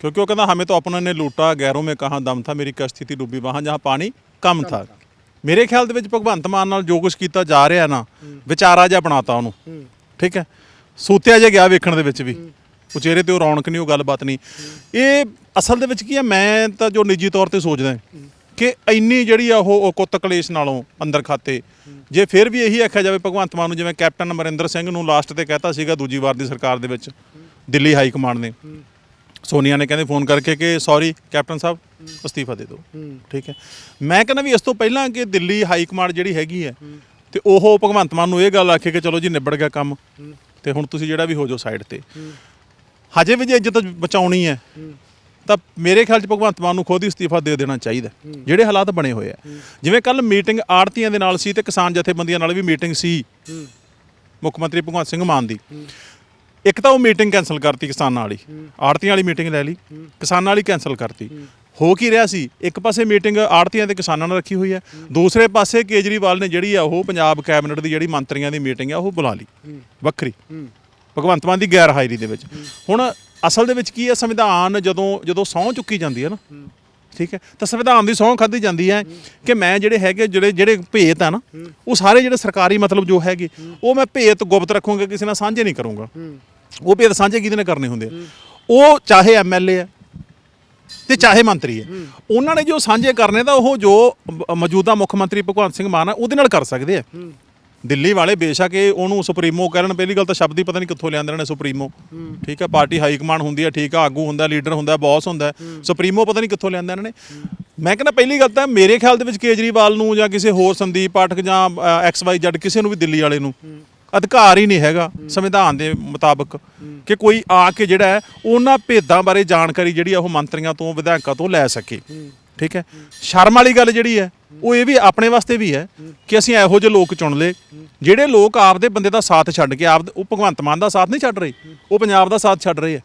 क्योंकि वो कहना हमें तो अपनों ने लूटा गैरों में कहाँ दम था ਮੇਰੀ ਕਸ਼ਤੀ ਥੀ ਡੁੱਬੀ ਵਹਾਂ ਜਹਾਂ ਪਾਣੀ ਕਮ ਥਾ ਮੇਰੇ ਖਿਆਲ ਦੇ ਵਿੱਚ ਭਗਵੰਤ ਮਾਨ ਨਾਲ ਜੋ ਕੁਝ ਕੀਤਾ ਜਾ ਰਿਹਾ ਨਾ ਵਿਚਾਰਾ ਜਿਹਾ ਬਣਾਤਾ ਉਹਨੂੰ ਠੀਕ ਹੈ ਸੂਤਿਆ ਜਿਹਾ ਗਿਆ ਵੇਖਣ ਦੇ ਵਿੱਚ ਵੀ ਉਹ ਚਿਹਰੇ ਤੇ ਉਹ ਰੌਣਕ ਨਹੀਂ ਉਹ ਗੱਲਬਾਤ ਨਹੀਂ ਇਹ ਅਸਲ ਦੇ ਵਿੱਚ ਕੀ ਹੈ ਮੈਂ ਤਾਂ ਜੋ ਨਿੱਜੀ ਤੌਰ ਤੇ ਸੋਚਦਾ ਕਿ ਇੰਨੀ ਜਿਹੜੀ ਆ ਉਹ ਉਹ ਕੁੱਤ ਕਲੇਸ਼ ਨਾਲੋਂ ਅੰਦਰ ਖਾਤੇ ਜੇ ਫਿਰ ਵੀ ਇਹੀ ਆਖਿਆ ਜਾਵੇ ਭਗਵੰਤ ਮਾਨ ਨੂੰ ਜਿਵੇਂ ਕੈਪਟਨ ਅਮਰਿੰਦਰ ਸਿੰਘ ਨੂੰ ਲਾਸਟ ਤੇ ਕਹਿਤਾ ਸੀਗਾ ਦੂਜੀ ਵਾਰ ਦੀ ਸਰਕਾਰ ਦੇ ਵਿੱਚ ਦਿੱਲੀ ਹਾਈ ਕਮਾਂਡ ਨੇ ਸੋਨੀਆ ਨੇ ਕਹਿੰਦੇ ਫੋਨ ਕਰਕੇ ਕਿ ਸੌਰੀ ਕੈਪਟਨ ਸਾਹਿਬ ਅਸਤੀਫਾ ਦੇ ਦਿਓ। ਠੀਕ ਹੈ। ਮੈਂ ਕਹਿੰਦਾ ਵੀ ਇਸ ਤੋਂ ਪਹਿਲਾਂ ਕਿ ਦਿੱਲੀ ਹਾਈ ਕਮਾਂਡ ਜਿਹੜੀ ਹੈਗੀ ਹੈ ਤੇ ਉਹ ਭਗਵੰਤ ਮਾਨ ਨੂੰ ਇਹ ਗੱਲ ਆਖੇ ਕਿ ਚਲੋ ਜੀ ਨਿਬੜ ਗਿਆ ਕੰਮ ਤੇ ਹੁਣ ਤੁਸੀਂ ਜਿਹੜਾ ਵੀ ਹੋ ਜਾਓ ਸਾਈਡ ਤੇ। ਹਜੇ ਵੀ ਜੇ ਇੱਜ਼ਤ ਬਚਾਉਣੀ ਹੈ ਤਾਂ ਮੇਰੇ ਖਿਆਲ 'ਚ ਭਗਵੰਤ ਮਾਨ ਨੂੰ ਖੁਦ ਹੀ ਅਸਤੀਫਾ ਦੇ ਦੇਣਾ ਚਾਹੀਦਾ ਜਿਹੜੇ ਹਾਲਾਤ ਬਣੇ ਹੋਏ ਆ ਜਿਵੇਂ ਕੱਲ ਮੀਟਿੰਗ ਆੜਤੀਆਂ ਦੇ ਨਾਲ ਸੀ ਤੇ ਕਿਸਾਨ ਜਥੇਬੰਦੀਆਂ ਨਾਲ ਵੀ ਮੀਟਿੰਗ ਸੀ। ਮੁੱਖ ਮੰਤਰੀ ਭਗਵੰਤ ਸਿੰਘ ਮਾਨ ਦੀ। ਇੱਕ ਤਾਂ ਉਹ ਮੀਟਿੰਗ ਕੈਨਸਲ ਕਰਤੀ ਕਿਸਾਨਾਂ ਵਾਲੀ। ਆੜਤੀਆਂ ਵਾਲੀ ਮੀਟਿੰਗ ਲੈ ਲਈ। ਕਿਸਾਨਾਂ ਵਾਲੀ ਕੈਨਸਲ ਕਰਤੀ। ਹੋ ਕੀ ਰਿਹਾ ਸੀ? ਇੱਕ ਪਾਸੇ ਮੀਟਿੰਗ ਆੜਤੀਆਂ ਤੇ ਕਿਸਾਨਾਂ ਨਾਲ ਰੱਖੀ ਹੋਈ ਹੈ। ਦੂਸਰੇ ਪਾਸੇ ਕੇਜਰੀਵਾਲ ਨੇ ਜਿਹੜੀ ਆ ਉਹ ਪੰਜਾਬ ਕੈਬਨਿਟ ਦੀ ਜਿਹੜੀ ਮੰਤਰੀਆਂ ਦੀ ਮੀਟਿੰਗ ਆ, ਉਹ ਬੁਲਾ ਲਈ। ਵੱਖਰੀ। ਭਗਵੰਤ ਮਾਨ ਦੀ ਗੈਰ ਹਾਜ਼ਰੀ ਦੇ ਵਿੱਚ। ਹੁਣ ਅਸਲ ਦੇ ਵਿੱਚ ਕੀ ਹੈ ਸੰਵਿਧਾਨ ਜਦੋਂ ਜਦੋਂ ਸਹੁੰ ਚੁੱਕੀ ਜਾਂਦੀ ਹੈ ਨਾ ਠੀਕ ਹੈ? ਤਾਂ ਸੰਵਿਧਾਨ ਦੀ ਸਹੁੰ ਖਾਧੀ ਜਾਂਦੀ ਹੈ ਕਿ ਮੈਂ ਜਿਹੜੇ ਹੈਗੇ, ਜਿਹੜੇ ਜਿਹੜੇ ਭੇਤ ਆ ਨਾ, ਉਹ ਸਾਰੇ ਜਿਹੜੇ ਸਰਕਾਰੀ ਮਤਲਬ ਜੋ ਹੈਗੇ, ਉਹ ਮੈਂ ਭੇਤ ਗੁਪਤ ਰੱਖੂੰਗਾ, ਕਿਸੇ ਨਾਲ ਸਾਂਝੇ ਨਹੀਂ ਕਰੂੰਗਾ। ਉਹ ਭੇਤ ਸਾਂਝੇ ਕਿਹਦੇ ਨਾਲ ਕਰਨੇ ਹੁੰਦੇ ਆ? ਉਹ ਚਾਹੇ ਐਮਐਲਏ ਹੈ ਤੇ ਚਾਹੇ ਮੰਤਰੀ ਹੈ ਉਹਨਾਂ ਨੇ ਜੋ ਸਾਂਝੇ ਕਰਨੇ ਤਾਂ ਉਹ ਜੋ ਮੌਜੂਦਾ ਮੁੱਖ ਮੰਤਰੀ ਭਗਵੰਤ ਸਿੰਘ ਮਾਨ ਆ, ਉਹਦੇ ਨਾਲ ਕਰ ਸਕਦੇ ਆ। ਦਿੱਲੀ ਵਾਲੇ ਬੇਸ਼ੱਕ ਇਹ ਉਹਨੂੰ ਸੁਪਰੀਮੋ ਕਰਨ ਪਹਿਲੀ ਗੱਲ ਤਾਂ ਸ਼ਬਦ ਹੀ ਪਤਾ ਨਹੀਂ ਕਿੱਥੋਂ ਲਿਆਂਦੇ ਨੇ ਸੁਪਰੀਮੋ। ਠੀਕ ਹੈ ਪਾਰਟੀ ਹਾਈ ਕਮਾਂਡ ਹੁੰਦੀ ਹੈ ਠੀਕ ਆ, ਆਗੂ ਹੁੰਦਾ, ਲੀਡਰ ਹੁੰਦਾ, ਬੌਸ ਹੁੰਦਾ, ਸੁਪਰੀਮੋ ਪਤਾ ਨਹੀਂ ਕਿੱਥੋਂ ਲਿਆਂਦੇ ਇਹਨਾਂ। ਨੇ ਮੈਂ ਕਹਿੰਦਾ ਪਹਿਲੀ ਗੱਲ ਤਾਂ ਮੇਰੇ ਖਿਆਲ ਦੇ ਵਿੱਚ ਕੇਜਰੀਵਾਲ ਨੂੰ ਜਾਂ ਕਿਸੇ ਹੋਰ ਸੰਦੀਪ ਪਾਠਕ ਜਾਂ ਐਕਸ ਵਾਈ ਜ਼ੈਡ ਕਿਸੇ ਨੂੰ ਵੀ ਦਿੱਲੀ ਵਾਲੇ ਨੂੰ ਅਧਿਕਾਰ ਹੀ ਨਹੀਂ ਹੈਗਾ ਸੰਵਿਧਾਨ ਦੇ ਮੁਤਾਬਕ ਕਿ ਕੋਈ ਆ ਕੇ ਜਿਹੜਾ ਉਹਨਾਂ ਭੇਦਾਂ ਬਾਰੇ ਜਾਣਕਾਰੀ ਜਿਹੜੀ ਆ ਉਹ ਮੰਤਰੀਆਂ ਤੋਂ, ਵਿਧਾਇਕਾਂ ਤੋਂ ਲੈ ਸਕੇ। ਠੀਕ ਹੈ? ਸ਼ਰਮ ਵਾਲੀ ਗੱਲ ਜਿਹੜੀ ਹੈ ਉਹ ਇਹ ਵੀ ਆਪਣੇ ਵਾਸਤੇ ਵੀ ਹੈ ਕਿ ਅਸੀਂ ਇਹੋ ਜਿਹੇ ਲੋਕ ਚੁਣ ਲਏ, ਜਿਹੜੇ ਲੋਕ ਆਪਦੇ ਬੰਦੇ ਦਾ ਸਾਥ ਛੱਡ ਕੇ ਆਪ ਉਹ ਭਗਵੰਤ ਮਾਨ ਦਾ ਸਾਥ ਨਹੀਂ ਛੱਡ ਰਹੇ, ਉਹ ਪੰਜਾਬ ਦਾ ਸਾਥ ਛੱਡ ਰਹੇ ਆ।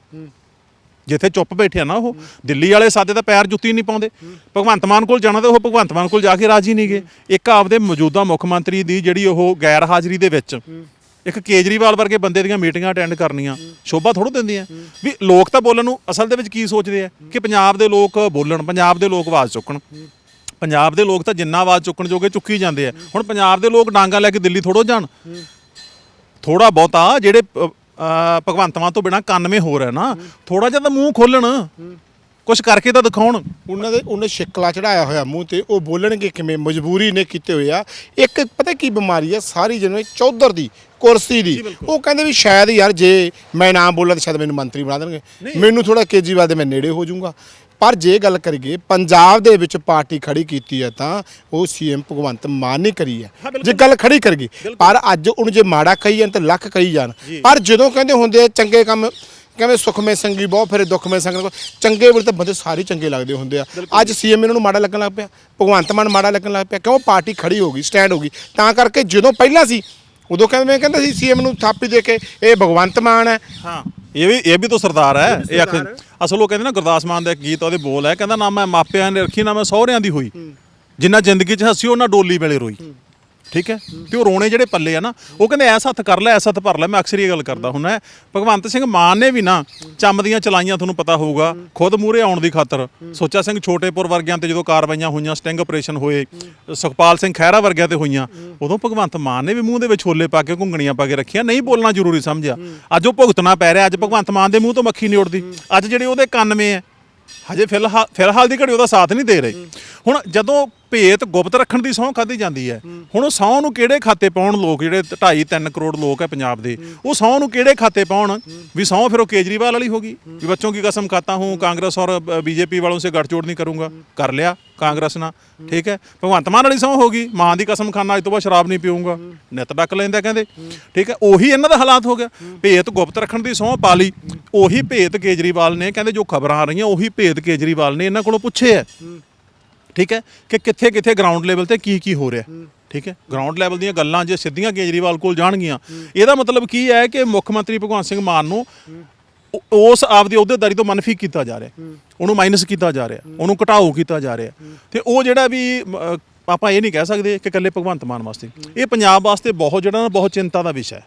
ਜਿੱਥੇ ਚੁੱਪ ਬੈਠੇ ਆ ਨਾ ਉਹ, ਦਿੱਲੀ ਵਾਲੇ ਸਾਦੇ ਤਾਂ ਪੈਰ ਜੁੱਤੀ ਨਹੀਂ ਪਾਉਂਦੇ, ਭਗਵੰਤ ਮਾਨ ਕੋਲ ਜਾਣਾ ਤੇ ਉਹ ਭਗਵੰਤ ਮਾਨ ਕੋਲ ਜਾ ਕੇ ਰਾਜੀ ਨਹੀਂ ਗਏ ਇੱਕ ਆਪਦੇ ਮੌਜੂਦਾ ਮੁੱਖ ਮੰਤਰੀ ਦੀ ਜਿਹੜੀ ਉਹ ਗੈਰ ਹਾਜ਼ਰੀ ਦੇ ਵਿੱਚ, ਇੱਕ ਕੇਜਰੀਵਾਲ ਵਰਗੇ ਬੰਦੇ ਦੀਆਂ ਮੀਟਿੰਗਾਂ ਅਟੈਂਡ ਕਰਨੀਆਂ, ਸ਼ੋਭਾ ਥੋੜ੍ਹਾ ਦਿੰਦੀਆਂ। ਵੀ ਲੋਕ ਤਾਂ ਬੋਲਣ ਨੂੰ ਅਸਲ ਦੇ ਵਿੱਚ ਕੀ ਸੋਚਦੇ ਆ? ਕਿ ਪੰਜਾਬ ਦੇ ਲੋਕ ਬੋਲਣ, ਪੰਜਾਬ ਦੇ ਲੋਕ ਆਵਾਜ਼ ਚੁੱਕਣ। ਪੰਜਾਬ ਦੇ ਲੋਕ ਤਾਂ ਜਿੰਨਾ ਆਵਾਜ਼ ਚੁੱਕਣ ਜੋਗੇ ਚੁੱਕੀ ਜਾਂਦੇ ਆ। ਹੁਣ ਪੰਜਾਬ ਦੇ ਲੋਕ ਡਾਂਗਾ ਲੈ ਕੇ ਦਿੱਲੀ ਥੋੜੋ ਜਾਣ। ਥੋੜਾ ਬਹੁਤਾ ਜਿਹੜੇ ਭਗਵੰਤ ਮਾਨ ਤੋਂ ਬਿਨਾ 91 ਹੋਰ ਹੈ ਨਾ ਥੋੜਾ ਜਿਹਾ ਤਾਂ ਮੂੰਹ ਖੋਲਣ। ਕੁਝ ਕਰਕੇ ਤਾਂ ਦਿਖਾਉਣ। ਉਹਨਾਂ ਦੇ ਉਹਨੇ ਸ਼ਿਕਲਾ ਚੜਾਇਆ ਹੋਇਆ ਮੂੰਹ ਤੇ ਉਹ ਬੋਲਣਗੇ ਕਿਵੇਂ ਮਜਬੂਰੀ ਨੇ ਕੀਤੇ ਹੋਏ ਆ। ਇੱਕ ਪਤਾ ਕੀ ਬਿਮਾਰੀ ਆ ਸਾਰੀ ਜਿਹਨੂੰ ਚੌਧਰ ਦੀ ਕੁਰਸੀ ਦੀ। ਉਹ ਕਹਿੰਦੇ ਵੀ ਸ਼ਾਇਦ ਯਾਰ ਜੇ ਮੈਂ ਨਾ ਬੋਲਾਂ ਤਾਂ ਸ਼ਾਇਦ ਮੈਨੂੰ ਮੰਤਰੀ ਬਣਾ ਦੇਣਗੇ। ਮੈਨੂੰ ਥੋੜਾ ਕੇਜਰੀਵਾਲ ਦੇ ਮੈਂ ਨੇੜੇ ਹੋ ਜਾਊਂਗਾ। ਪਰ ਜੇ ਗੱਲ ਕਰੀਏ ਪੰਜਾਬ ਦੇ ਵਿੱਚ ਪਾਰਟੀ ਖੜੀ ਕੀਤੀ ਹੈ ਤਾਂ ਉਹ ਸੀਐਮ ਭਗਵੰਤ ਮਾਨ ਨੇ ਕਰੀ ਹੈ। ਜੇ ਗੱਲ ਖੜੀ ਕਰਗੀ ਪਰ ਅੱਜ ਉਹਨੂੰ ਜੇ ਮਾੜਾ ਕਹੀ ਜਾਣ ਤਾਂ ਲੱਖ ਕਹੀ ਜਾਣ ਪਰ ਜਦੋਂ ਕਹਿੰਦੇ ਹੁੰਦੇ ਚੰਗੇ ਕੰਮ ਕਹਿੰਦੇ ਸੁਖਮੇ ਸੰਗੀ ਬਹੁਤ ਫਿਰ ਦੁੱਖਮੇ ਸੰਗ ਚੰਗੇ ਵੇਲੇ ਤਾਂ ਬੰਦੇ ਸਾਰੇ ਚੰਗੇ ਲੱਗਦੇ ਹੁੰਦੇ ਆ। ਅੱਜ ਸੀਐਮ ਇਹਨਾਂ ਨੂੰ ਮਾੜਾ ਲੱਗਣ ਲੱਗ ਪਿਆ ਭਗਵੰਤ ਮਾਨ ਮਾੜਾ ਲੱਗਣ ਲੱਗ ਪਿਆ ਕਿਉਂ ਪਾਰਟੀ ਖੜੀ ਹੋ ਗਈ ਸਟੈਂਡ ਹੋ ਗਈ। ਤਾਂ ਕਰਕੇ ਜਦੋਂ ਪਹਿਲਾਂ ਸੀ ਉਦੋਂ ਕਹਿੰਦੇ ਮੈਂ ਕਹਿੰਦਾ ਸੀ ਸੀਐਮ ਨੂੰ ਥਾਪੀ ਦੇ ਕੇ ਇਹ ਭਗਵੰਤ ਮਾਨ ਹੈ। ਹਾਂ। ਇਹ ਵੀ ਇਹ ਵੀ ਤਾਂ ਸਰਦਾਰ ਹੈ। ਇਹ ਆਖ ਅਸਲ ਉਹ ਕਹਿੰਦੇ ਨਾ ਗੁਰਦਾਸ ਮਾਨ ਦਾ ਇੱਕ ਗੀਤ ਉਹਦੇ ਬੋਲ ਹੈ। ਕਹਿੰਦਾ ਨਾ ਮੈਂ ਮਾਪਿਆਂ ਨੇ ਰੱਖੀ ਨਾ ਮੈਂ ਸਹੁਰਿਆਂ ਦੀ ਹੋਈ। ਜਿੰਨਾ ਜ਼ਿੰਦਗੀ 'ਚ ਹੱਸੀ ਉਹਨਾਂ ਡੋਲੀ ਵੇਲੇ ਰੋਈ। ਠੀਕ ਹੈ? ਤੇ ਉਹ ਰੋਣੇ ਜਿਹੜੇ ਪੱਲੇ ਆ ਨਾ, ਉਹ ਕਹਿੰਦੇ ਐਸ ਹੱਥ ਕਰ ਲੈ, ਐਸ ਹੱਥ ਭਰ ਲੈ, ਮੈਂ ਅਕਸਰ ਇਹ ਗੱਲ ਕਰਦਾ ਹੁੰਦਾ ਭਗਵੰਤ ਸਿੰਘ ਮਾਨ ਨੇ ਵੀ ਨਾ ਚੰਮ ਦੀਆਂ ਚਲਾਈਆਂ ਤੁਹਾਨੂੰ ਪਤਾ ਹੋਊਗਾ, ਖੁਦ ਮੂਰੇ ਆਉਣ ਦੀ ਖਾਤਰ। ਸੋਚਾ ਸਿੰਘ ਛੋਟੇਪੁਰ ਵਰਗਿਆਂ ਤੇ ਜਦੋਂ ਕਾਰਵਾਈਆਂ ਹੋਈਆਂ, ਸਟਿੰਗ ਆਪਰੇਸ਼ਨ ਹੋਏ, ਸੁਖਪਾਲ ਸਿੰਘ ਖਹਿਰਾ ਵਰਗਿਆਂ ਤੇ ਹੋਈਆਂ, ਉਦੋਂ ਭਗਵੰਤ ਮਾਨ ਨੇ ਵੀ ਮੂੰਹ ਦੇ ਵਿੱਚ ਛੋਲੇ ਪਾ ਕੇ, ਘੁੰਗਣੀਆਂ ਪਾ ਕੇ ਰੱਖੀਆਂ। ਨਹੀਂ ਬੋਲਣਾ ਜ਼ਰੂਰੀ ਸਮਝਿਆ। ਅੱਜ ਉਹ ਭੁਗਤਣਾ ਪੈ ਰਿਹਾ, ਅੱਜ ਭਗਵੰਤ ਮਾਨ ਦੇ ਮੂੰਹ ਤੋਂ ਮੱਖੀ ਨਹੀਂ ਉੱਡਦੀ। ਅੱਜ ਜਿਹੜੇ ਉਹਦੇ 91 ਹੈ, ਹਜੇ ਫਿਲਹਾਲ ਫਿਲਹਾਲ ਦੀ ਘੜੀ ਉਹਦਾ ਸਾਥ ਨਹੀਂ ਦੇ ਰਹੇ। ਹੁਣ ਜਦੋਂ ਭੇਤ ਗੁਪਤ ਰੱਖਣ ਦੀ ਸਹੁੰ ਖਾਧੀ ਜਾਂਦੀ ਹੈ। ਹੁਣ ਉਹ ਸਹੁੰ ਨੂੰ ਕਿਹੜੇ ਖਾਤੇ ਪਾਉਣ ਲੋਕ ਜਿਹੜੇ 2.5 3 ਕਰੋੜ ਲੋਕ ਹੈ ਪੰਜਾਬ ਦੇ ਉਹ ਸਹੁੰ ਨੂੰ ਕਿਹੜੇ ਖਾਤੇ ਪਾਉਣ? ਵੀ ਸਹੁੰ ਫਿਰ ਉਹ ਕੇਜਰੀਵਾਲ ਵਾਲੀ ਹੋਗੀ ਵੀ ਬੱਚੋਂ ਕੀ ਕਸਮ ਖਾਤਾ ਹੂੰ ਕਾਂਗਰਸ ਔਰ ਬੀਜੇਪੀ ਵਾਲੋਂ ਸੇ ਗੱਠਜੋੜ ਨਹੀਂ ਕਰੂੰਗਾ। ਕਰ ਲਿਆ ਕਾਂਗਰਸ ਨਾਲ ਠੀਕ ਹੈ? ਭਗਵੰਤ ਮਾਨ ਵਾਲੀ ਸਹੁੰ ਹੋਗੀ ਮਾਂ ਦੀ ਕਸਮ ਖਾਨਾ ਅੱਜ ਤੋਂ ਬਾਅਦ ਸ਼ਰਾਬ ਨਹੀਂ ਪੀਊਂਗਾ। ਨਿਤ ਡੱਕ ਲੈਂਦਾ ਕਹਿੰਦੇ ਠੀਕ ਹੈ? ਉਹੀ ਇਹਨਾਂ ਦਾ ਹਾਲਾਤ ਹੋ ਗਿਆ। ਭੇਤ ਗੁਪਤ ਰੱਖਣ ਦੀ ਸਹੁੰ ਪਾ ਲਈ ਉਹੀ ਭੇਤ ਕੇਜਰੀਵਾਲ ਨੇ ਕਹਿੰਦੇ ਜੋ ਖਬਰਾਂ ਆ ਰਹੀਆਂ ਉਹੀ ਭੇਤ ਕੇਜਰੀਵਾਲ ਨੇ ਇਹਨਾਂ ਕੋਲੋਂ ਪੁੱਛੇ ਹੈ। ਠੀਕ ਹੈ? ਕਿ ਕਿੱਥੇ ਕਿੱਥੇ ਗਰਾਊਂਡ ਲੈਵਲ ਤੇ ਕੀ ਕੀ ਹੋ ਰਿਹਾ? ਠੀਕ ਹੈ? ਗਰਾਊਂਡ ਲੈਵਲ ਦੀਆਂ ਗੱਲਾਂ ਜੇ ਸਿੱਧੀਆਂ ਕੇਜਰੀਵਾਲ ਕੋਲ ਜਾਣਗੀਆਂ ਇਹਦਾ ਮਤਲਬ ਕੀ ਹੈ ਕਿ ਮੁੱਖ ਮੰਤਰੀ ਭਗਵੰਤ ਸਿੰਘ ਮਾਨ ਨੂੰ ਉਸ ਆਪਦੀ ਅਹੁਦੇਦਾਰੀ ਤੋਂ ਮਨਫੀ ਕੀਤਾ ਜਾ ਰਿਹਾ। ਉਹਨੂੰ ਮਾਈਨਸ ਕੀਤਾ ਜਾ ਰਿਹਾ। ਉਹਨੂੰ ਘਟਾਓ ਕੀਤਾ ਜਾ ਰਿਹਾ। ਤੇ ਉਹ ਜਿਹੜਾ ਵੀ ਆਪਾਂ ਇਹ ਨਹੀਂ ਕਹਿ ਸਕਦੇ ਕਿ ਇਕੱਲੇ ਭਗਵੰਤ ਮਾਨ ਵਾਸਤੇ। ਇਹ ਪੰਜਾਬ ਵਾਸਤੇ ਬਹੁਤ ਜਿਹੜਾ ਨਾ ਬਹੁਤ ਚਿੰਤਾ ਦਾ ਵਿਸ਼ਾ ਹੈ।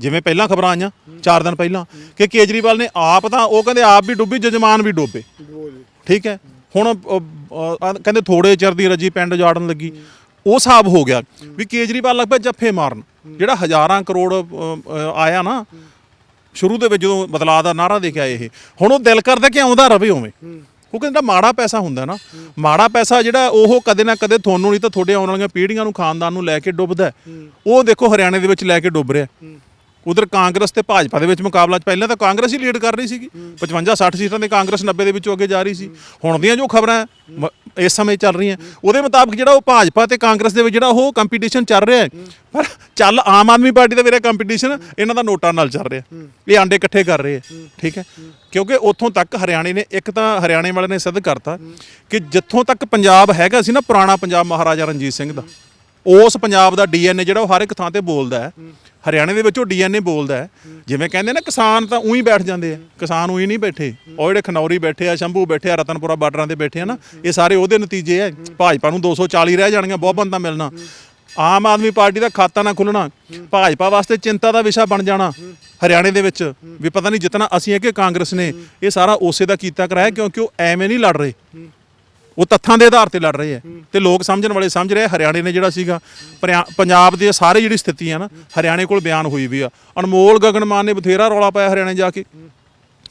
ਜਿਵੇਂ ਪਹਿਲਾਂ ਖਬਰਾਂ ਆਈਆਂ 4 ਦਿਨ ਪਹਿਲਾਂ ਕਿ ਕੇਜਰੀਵਾਲ ਨੇ ਆਪ ਤਾਂ ਉਹ ਕਹਿੰਦੇ ਆਪ ਵੀ ਡੁੱਬੀ ਜਜਮਾਨ ਵੀ ਡੋਬੇ। ਠੀਕ ਹੈ? ਹੁਣ ਅ, ਕਹਿੰਦੇ ਥੋੜੇ ਚਿਰ ਦੀ ਰਜੀ ਪਿੰਡ ਜਾੜਨ ਲੱਗੀ। ਉਹ ਹਿਸਾਬ ਹੋ ਗਿਆ ਵੀ ਕੇਜਰੀਵਾਲ ਲੱਗ ਪਿਆ ਜੱਫੇ ਮਾਰਨ। ਜਿਹੜਾ ਹਜ਼ਾਰਾਂ ਕਰੋੜ ਅ, ਅ, ਆਇਆ ਨਾ ਸ਼ੁਰੂ ਦੇ ਵਿੱਚ ਜਦੋਂ ਬਦਲਾਅ ਦਾ ਨਾਰਾ ਦੇ ਕੇ ਆਏ ਇਹ। ਹੁਣ ਉਹ ਦਿਲ ਕਰਦਾ ਕਿ ਆਉਂਦਾ ਰਵੇ ਉਵੇਂ। ਉਹ ਕਹਿੰਦਾ ਮਾੜਾ ਪੈਸਾ ਹੁੰਦਾ ਨਾ। ਮਾੜਾ ਪੈਸਾ ਜਿਹੜਾ ਉਹ ਕਦੇ ਨਾ ਕਦੇ ਤੁਹਾਨੂੰ ਨਹੀਂ ਤਾਂ ਤੁਹਾਡੇ ਆਉਣ ਵਾਲੀਆਂ ਪੀੜ੍ਹੀਆਂ ਨੂੰ ਖਾਨਦਾਨ ਨੂੰ ਲੈ ਕੇ ਡੁੱਬਦਾ। ਹੈ। ਉਹ ਦੇਖੋ ਹਰਿਆਣੇ ਦੇ ਵਿੱਚ ਲੈ ਕੇ ਡੁੱਬ ਰਿਹਾ। ਉਧਰ ਕਾਂਗਰਸ ਤੇ ਭਾਜਪਾ ਦੇ ਵਿੱਚ ਮੁਕਾਬਲਾ ਪਹਿਲਾਂ ਤਾਂ ਕਾਂਗਰਸ ਹੀ ਲੀਡ ਕਰ ਰਹੀ ਸੀਗੀ। 55 60 ਸੀਟਾਂ ਦੇ ਕਾਂਗਰਸ 90 ਦੇ ਵਿੱਚੋਂ ਅੱਗੇ ਜਾ ਰਹੀ ਸੀ। ਹੁਣ ਦੀਆਂ ਜੋ ਖਬਰਾਂ ਮ- ਇਸ ਸਮੇਂ ਚੱਲ ਰਹੀਆਂ, ਉਹਦੇ ਮੁਤਾਬਕ ਜਿਹੜਾ ਉਹ ਭਾਜਪਾ ਤੇ ਕਾਂਗਰਸ ਦੇ ਵਿੱਚ ਜਿਹੜਾ ਉਹ ਕੰਪੀਟੀਸ਼ਨ ਚੱਲ ਰਿਹਾ ਹੈ। ਪਰ ਚੱਲ ਆਮ ਆਦਮੀ ਪਾਰਟੀ ਦਾ ਵੀਰੇ ਕੰਪੀਟੀਸ਼ਨ ਇਹਨਾਂ ਦਾ ਨੋਟਾਂ ਨਾਲ ਚੱਲ ਰਿਹਾ। ਇਹ ਆਂਡੇ ਇਕੱਠੇ ਕਰ ਰਹੇ ਆ ਠੀਕ ਹੈ? ਕਿਉਂਕਿ ਉੱਥੋਂ ਤੱਕ ਹਰਿਆਣੇ ਨੇ, ਇੱਕ ਤਾਂ ਹਰਿਆਣੇ ਵਾਲੇ ਨੇ ਸਿੱਧ ਕਰਤਾ ਕਿ ਜਿੱਥੋਂ ਤੱਕ ਪੰਜਾਬ ਹੈਗਾ ਸੀ ਨਾ, ਪੁਰਾਣਾ ਪੰਜਾਬ ਮਹਾਰਾਜਾ ਰਣਜੀਤ ਸਿੰਘ ਦਾ, ਉਸ ਪੰਜਾਬ ਦਾ ਡੀਐਨਏ ਜਿਹੜਾ ਉਹ ਹਰ ਇੱਕ ਥਾਂ ਤੇ ਬੋਲਦਾ ਹੈ। ਹਰਿਆਣੇ ਦੇ ਵਿੱਚ ਉਹ ਡੀਐਨਏ ਬੋਲਦਾ ਹੈ। ਜਿਵੇਂ ਕਹਿੰਦੇ ਨਾ, ਕਿਸਾਨ ਤਾਂ ਉਹੀ ਬੈਠ ਜਾਂਦੇ ਆ। ਕਿਸਾਨ ਉਹੀ ਨਹੀਂ ਬੈਠੇ। ਉਹ ਜਿਹੜੇ ਖਨੌਰੀ ਬੈਠੇ ਆ, ਸ਼ੰਭੂ ਬੈਠੇ ਆ, ਰਤਨਪੁਰਾ ਬਾਰਡਰਾਂ ਤੇ ਬੈਠੇ ਆ ਨਾ, ਇਹ ਸਾਰੇ ਉਹਦੇ ਨਤੀਜੇ ਆ। ਭਾਜਪਾ ਨੂੰ 240 ਰਹਿ ਜਾਣਗੀਆਂ, ਬਹੁਤ ਬੰਦਾ ਮਿਲਣਾ। ਆਮ ਆਦਮੀ ਪਾਰਟੀ ਦਾ ਖਾਤਾ ਨਾ ਖੁੱਲਣਾ। ਭਾਜਪਾ ਵਾਸਤੇ ਚਿੰਤਾ ਦਾ ਵਿਸ਼ਾ ਬਣ ਜਾਣਾ ਹਰਿਆਣੇ ਦੇ ਵਿੱਚ। ਵੀ ਪਤਾ ਨਹੀਂ ਜਿੱਤਣਾ ਅਸੀਂ ਹੈ ਕਿ ਕਾਂਗਰਸ ਨੇ, ਇਹ ਸਾਰਾ ਉਸੇ ਦਾ ਕੀਤਾ ਕਰਾਇਆ, ਕਿਉਂਕਿ ਉਹ ਐਵੇਂ ਨਹੀਂ ਲੜ ਰਹੇ। ਉਹ ਤੱਥਾਂ ਦੇ ਆਧਾਰ ਤੇ ਲੜ ਰਹੇ ਆ। ਤੇ ਲੋਕ ਸਮਝਣ ਵਾਲੇ ਸਮਝ ਰਹੇ ਹਰਿਆਣੇ ਨੇ ਜਿਹੜਾ ਸੀਗਾ, ਪਰਿਆ- ਪੰਜਾਬ ਦੇ ਸਾਰੇ ਜਿਹੜੀ ਸਥਿਤੀ ਆ ਨਾ, ਹਰਿਆਣੇ ਕੋਲ ਬਿਆਨ ਹੋਈ ਵੀ ਆ। ਅਨਮੋਲ ਗਗਨਮਾਨ ਨੇ ਬਥੇਰਾ ਰੌਲਾ ਪਾਇਆ ਹਰਿਆਣੇ ਜਾ ਕੇ।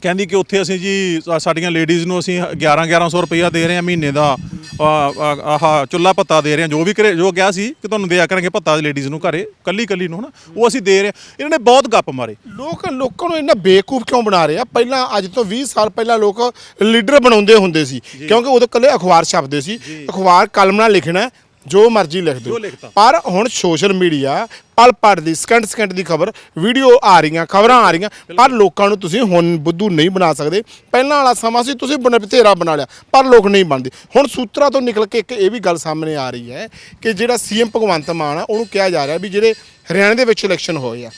ਕਹਿੰਦੀ ਕਿ ਉੱਥੇ ਅਸੀਂ ਜੀ ਸਾ- ਸਾਡੀਆਂ ਲੇਡੀਜ਼ ਨੂੰ ਅਸੀਂ 11 1100 ਰੁਪਈਆ ਦੇ ਰਹੇ ਹਾਂ ਮਹੀਨੇ ਦਾ ਆ- ਆ- ਆਹ ਚੁੱਲਾ ਭੱਤਾ ਦੇ ਰਹੇ ਹਾਂ ਜੋ ਵੀ ਕਰੇ ਜੋ ਕਿਹਾ ਸੀ ਕਿ ਤੁਹਾਨੂੰ ਦਿਆ ਕਰਾਂਗੇ ਭੱਤਾ ਲੇਡੀਜ਼ ਨੂੰ ਘਰੇ ਕੱਲੀ ਕੱਲੀ ਨੂੰ ਹਨਾ ਉਹ ਅਸੀਂ ਦੇ ਰਹੇ ਹਾਂ। ਇਹਨਾਂ ਨੇ ਬਹੁਤ ਗੱਪ ਮਾਰੇ। ਲੋਕ ਲੋਕਾਂ ਨੂੰ ਇੰਨਾ ਬੇਕੂਫ ਕਿਉਂ ਬਣਾ ਰਹੇ ਆ? ਪਹਿਲਾਂ ਅੱਜ ਤੋਂ 20 ਸਾਲ ਪਹਿਲਾਂ ਲੋਕ ਲੀਡਰ ਬਣਾਉਂਦੇ ਹੁੰਦੇ ਸੀ ਕਿਉਂਕਿ ਉਦੋਂ ਕੱਲੇ ਅਖਬਾਰ ਛਪਦੇ ਸੀ। ਅਖਬਾਰ ਕਲਮ ਨਾਲ ਲਿਖਣਾ ਜੋ ਮਰਜ਼ੀ ਲਿਖ ਦਿਓ। ਪਰ ਹੁਣ ਸੋਸ਼ਲ ਮੀਡੀਆ ਪਲ ਪਲ ਦੀ ਸਕਿੰਟ ਸਕਿੰਟ ਦੀ ਖਬਰ ਵੀਡੀਓ ਆ ਰਹੀਆਂ ਖਬਰਾਂ ਆ ਰਹੀਆਂ। ਪਰ ਲੋਕਾਂ ਨੂੰ ਤੁਸੀਂ ਹੁਣ ਬੁੱਧੂ ਨਹੀਂ ਬਣਾ ਸਕਦੇ। ਪਹਿਲਾਂ ਵਾਲਾ ਸਮਾਂ ਸੀ ਤੁਸੀਂ ਬਣ ਬਥੇਰਾ ਬਣਾ ਲਿਆ ਪਰ ਲੋਕ ਨਹੀਂ ਬਣਦੇ। ਹੁਣ ਸੂਤਰਾਂ ਤੋਂ ਨਿਕਲ ਕੇ ਇੱਕ ਇਹ ਵੀ ਗੱਲ ਸਾਹਮਣੇ ਆ ਰਹੀ ਹੈ ਕਿ ਜਿਹੜਾ ਸੀਐਮ ਭਗਵੰਤ ਮਾਨ ਆ ਉਹਨੂੰ ਕਿਹਾ ਜਾ ਰਿਹਾ ਵੀ ਜਿਹੜੇ ਹਰਿਆਣਾ ਦੇ ਵਿੱਚ ਇਲੈਕਸ਼ਨ ਹੋਏ ਆ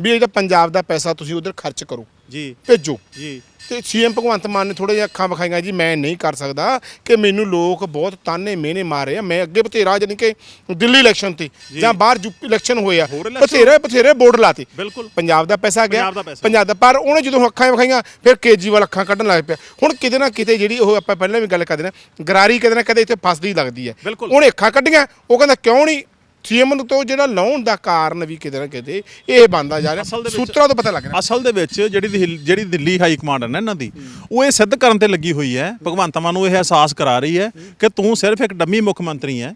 ਵੀ ਇਹ ਤਾਂ ਪੰਜਾਬ ਦਾ ਪੈਸਾ ਤੁਸੀਂ ਉਧਰ ਖਰਚ ਕਰੋ ਜੀ। ਭੇਜੋ। ਜੀ। ਤੇ ਸੀਐਮ ਭਗਵੰਤ ਮਾਨ ਨੇ ਥੋੜਾ ਜਿਹਾ ਅੱਖਾਂ ਵਿਖਾਈਆਂ ਜੀ ਮੈਂ ਨਹੀਂ ਕਰ ਸਕਦਾ ਕਿ ਮੈਨੂੰ ਲੋਕ ਬਹੁਤ ਤਾਨੇ ਮਿਹਨੇ ਮਾਰੇ ਆ। ਮੈਂ ਅੱਗੇ ਬਥੇਰਾ ਜਾਨੀ ਕਿ ਦਿੱਲੀ ਇਲੈਕਸ਼ਨ ਤੇ ਜਾਂ। ਬਾਹਰ ਯੂਪੀ ਇਲੈਕਸ਼ਨ ਹੋਰ election? ਬਥੇਰੇ ਬਥੇਰੇ ਬੋਰਡ ਲਾਤੇ। ਬਿਲਕੁਲ। ਪੰਜਾਬ ਦਾ ਪੈਸਾ ਗਿਆ। ਪੰਜਾਬ ਦਾ ਪਰ ਉਹਨੇ ਜਦੋਂ ਅੱਖਾਂ ਵਿਖਾਈਆਂ ਫਿਰ ਕੇਜੀਵਾਲ ਅੱਖਾਂ ਕੱਢਣ ਲੱਗ ਪਿਆ। ਹੁਣ ਕਿਤੇ ਨਾ ਕਿਤੇ ਜਿਹੜੀ ਉਹ ਆਪਾਂ ਪਹਿਲਾਂ ਵੀ ਗੱਲ ਕਰਦੇ ਨੇ ਗਰਾਰੀ ਕਿਤੇ ਨਾ ਕਿਤੇ ਇੱਥੇ ਫਸਦੀ ਲੱਗਦੀ ਹੈ। ਉਹਨੇ ਅੱਖਾਂ ਕੱਢੀਆਂ ਉਹ ਕਹਿੰਦਾ ਕਿਉਂ ਨਹੀਂ ਸੀਐਮ ਨੂੰ ਤੋਂ ਜਿਹੜਾ ਲਾਉਣ ਦਾ ਕਾਰਨ ਵੀ ਕਿਤੇ ਨਾ ਕਿਤੇ ਇਹ ਬੰਦਾ ਜਾ ਰਿਹਾ। ਸੂਤਰਾਂ ਤੋਂ ਪਤਾ ਲੱਗ ਰਿਹਾ। ਅਸਲ ਦੇ ਵਿੱਚ ਜਿਹੜੀ ਜਿਹੜੀ ਦਿੱਲੀ ਹਾਈ ਕਮਾਂਡ ਹੈ ਨਾ ਇਹਨਾਂ ਦੀ ਉਹ ਇਹ ਸਿੱਧ ਕਰਨ ਤੇ ਲੱਗੀ ਹੋਈ ਹੈ। ਭਗਵੰਤ ਮਾਨ ਨੂੰ ਇਹ ਅਹਿਸਾਸ ਕਰਾ ਰਹੀ ਹੈ ਕਿ ਤੂੰ ਸਿਰਫ ਇੱਕ ਡੰਮੀ ਮੁੱਖ ਮੰਤਰੀ ਹੈ।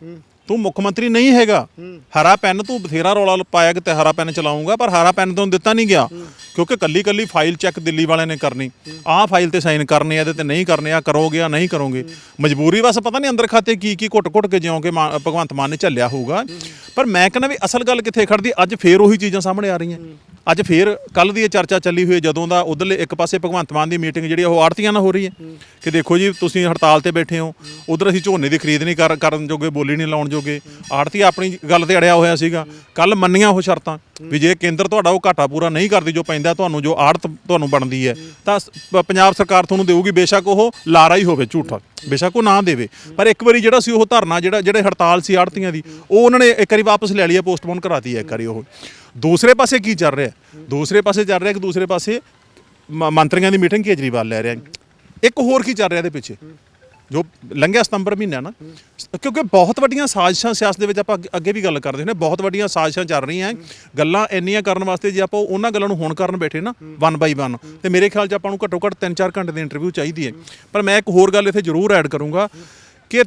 ਤੂੰ ਮੁੱਖ ਮੰਤਰੀ ਨਹੀਂ ਹੈਗਾ। ਹਰਾ ਪੈਨ ਤੂੰ ਬਥੇਰਾ ਰੌਲਾ ਪਾਇਆ ਕਿ ਤੇ ਹਰਾ ਪੈਨ ਚਲਾਉਂਗਾ ਪਰ ਹਰਾ ਪੈਨ ਤੈਨੂੰ ਦਿੱਤਾ ਨਹੀਂ ਗਿਆ। ਕਿਉਂਕਿ ਕੱਲੀ ਕੱਲੀ ਫਾਈਲ ਚੈੱਕ ਦਿੱਲੀ ਵਾਲਿਆਂ ਨੇ ਕਰਨੀ। ਆਹ ਫਾਈਲ ਤੇ ਸਾਈਨ ਕਰਨੇ ਆ ਇਹਦੇ ਤੇ ਨਹੀਂ ਕਰਨੇ ਆ ਕਰੋਗੇ ਆ ਨਹੀਂ ਕਰੋਗੇ। ਮਜਬੂਰੀ ਬਸ ਪਤਾ ਨਹੀਂ ਅੰਦਰ ਖਾਤੇ ਕੀ ਕੀ ਘੁੱਟ ਘੁੱਟ ਕੇ ਜਿਉਂਗੇ ਭਗਵੰਤ ਮਾਨ ਨੇ ਝੱਲਿਆ ਹੋਊਗਾ। ਪਰ ਮੈਂ ਕਹਿੰਦਾ ਵੀ ਅਸਲ ਗੱਲ ਕਿੱਥੇ ਖੜਦੀ ਅੱਜ ਫੇਰ ਉਹੀ ਚੀਜ਼ਾਂ ਸਾਹਮਣੇ ਆ ਰਹੀਆਂ। ਅੱਜ ਫੇਰ ਕੱਲ ਦੀ ਇਹ ਚਰਚਾ ਚੱਲੀ ਹੋਈ ਜਦੋਂ ਦਾ ਉਧਰਲੇ ਇੱਕ ਪਾਸੇ ਭਗਵੰਤ ਮਾਨ ਦੀ ਮੀਟਿੰਗ ਜਿਹੜੀ ਉਹ ਆੜਤੀਆਂ ਨਾਲ ਹੋ ਰਹੀ ਹੈ। ਕਿ ਦੇਖੋ ਜੀ ਤੁਸੀਂ ਹੜਤਾਲ ਤੇ ਬੈਠੇ ਹੋ। ਉਧਰ ਅਸੀਂ ਝੋਨੇ ਦੀ ਖਰੀਦ ਨਹੀਂ ਕਰ- ਕਰਨ ਜੋਗੇ ਬੋਲੀ ਨਹੀਂ ਲਾਉਣ ਜੋਗੇ। ਆੜਤੀ ਆਪਣੀ ਗੱਲ ਤੇ ਅੜਿਆ ਹੋਇਆ ਸੀਗਾ। ਕੱਲ ਮੰਨੀਆਂ ਉਹ ਸ਼ਰਤਾਂ ਵੀ ਜੇ ਕੇਂਦਰ ਤੁਹਾਡਾ ਉਹ ਘਾਟਾ ਪੂਰਾ ਨਹੀਂ ਕਰਦੀ ਜੋ ਪੈਂਦਾ ਤੁਹਾਨੂੰ, ਜੋ ਆੜਤ ਤੁਹਾਨੂੰ ਬਣਦੀ ਹੈ, ਤਾਂ ਪ- ਪੰਜਾਬ ਸਰਕਾਰ ਤੁਹਾਨੂੰ ਦੇਊਗੀ ਬੇਸ਼ੱਕ ਉਹ ਲਾਰਾ ਹੀ ਹੋਵੇ, ਝੂਠਾ। ਬੇਸ਼ੱਕ ਉਹ ਨਾ ਦੇਵੇ। ਪਰ ਇੱਕ ਵਾਰੀ ਜਿਹੜਾ ਸੀ ਉਹ ਧਰਨਾ ਜਿਹੜਾ, ਜਿਹੜੇ ਹੜਤਾਲ ਸੀ ਆੜਤੀਆਂ ਦੀ, ਉਹ ਉਹਨਾਂ ਨੇ ਇੱਕ ਵਾਰੀ ਵਾਪਸ ਲੈ ਲਈ ਹੈ, ਪੋਸਟਪੋਨ ਕਰਾਤੀ ਹੈ ਇੱਕ ਵਾਰੀ ਉਹ। ਦੂਸਰੇ ਪਾਸੇ ਕੀ ਚੱਲ ਰਿਹਾ? ਦੂਸਰੇ ਪਾਸੇ ਚੱਲ ਰਿਹਾ ਕਿ ਦੂਸਰੇ ਪਾਸੇ ਮ- ਮੰਤਰੀਆਂ ਦੀ ਮੀਟਿੰਗ ਕੇਜਰੀਵਾਲ ਲੈ ਰਿਹਾ। ਇੱਕ ਹੋਰ ਕੀ ਚੱਲ ਰਿਹਾ ਇਹਦੇ ਪਿੱਛੇ? ਜੋ ਲੰਘਿਆ ਸਤੰਬਰ ਮਹੀਨਾ ਨਾ, ਕਿਉਂਕਿ ਬਹੁਤ ਵੱਡੀਆਂ ਸਾਜ਼ਿਸ਼ਾਂ ਸਿਆਸਤ ਦੇ ਵਿੱਚ ਆਪਾਂ ਅੱਗੇ- ਅੱਗੇ ਵੀ ਗੱਲ ਕਰਦੇ ਨੇ ਬਹੁਤ ਵੱਡੀਆਂ ਸਾਜ਼ਿਸ਼ਾਂ ਚੱਲ ਰਹੀਆਂ ਗੱਲਾਂ ਇੰਨੀਆਂ ਕਰਨ ਵਾਸਤੇ ਜੇ ਆਪਾਂ ਉਹਨਾਂ ਗੱਲਾਂ ਨੂੰ ਹੁਣ ਕਰਨ ਬੈਠੇ ਨਾ ਵਨ ਬਾਈ ਵਨ ਤੇ ਮੇਰੇ ਖਿਆਲ 'ਚ ਆਪਾਂ ਨੂੰ ਘੱਟੋ ਘੱਟ 3-4 ਘੰਟੇ ਦੀ ਇੰਟਰਵਿਊ ਚਾਹੀਦੀ ਹੈ ਪਰ ਮੈਂ ਇੱਕ ਹੋਰ ਗੱਲ ਇੱਥੇ ਜ਼ਰੂਰ ਐਡ ਕਰੂੰਗਾ ਕਿ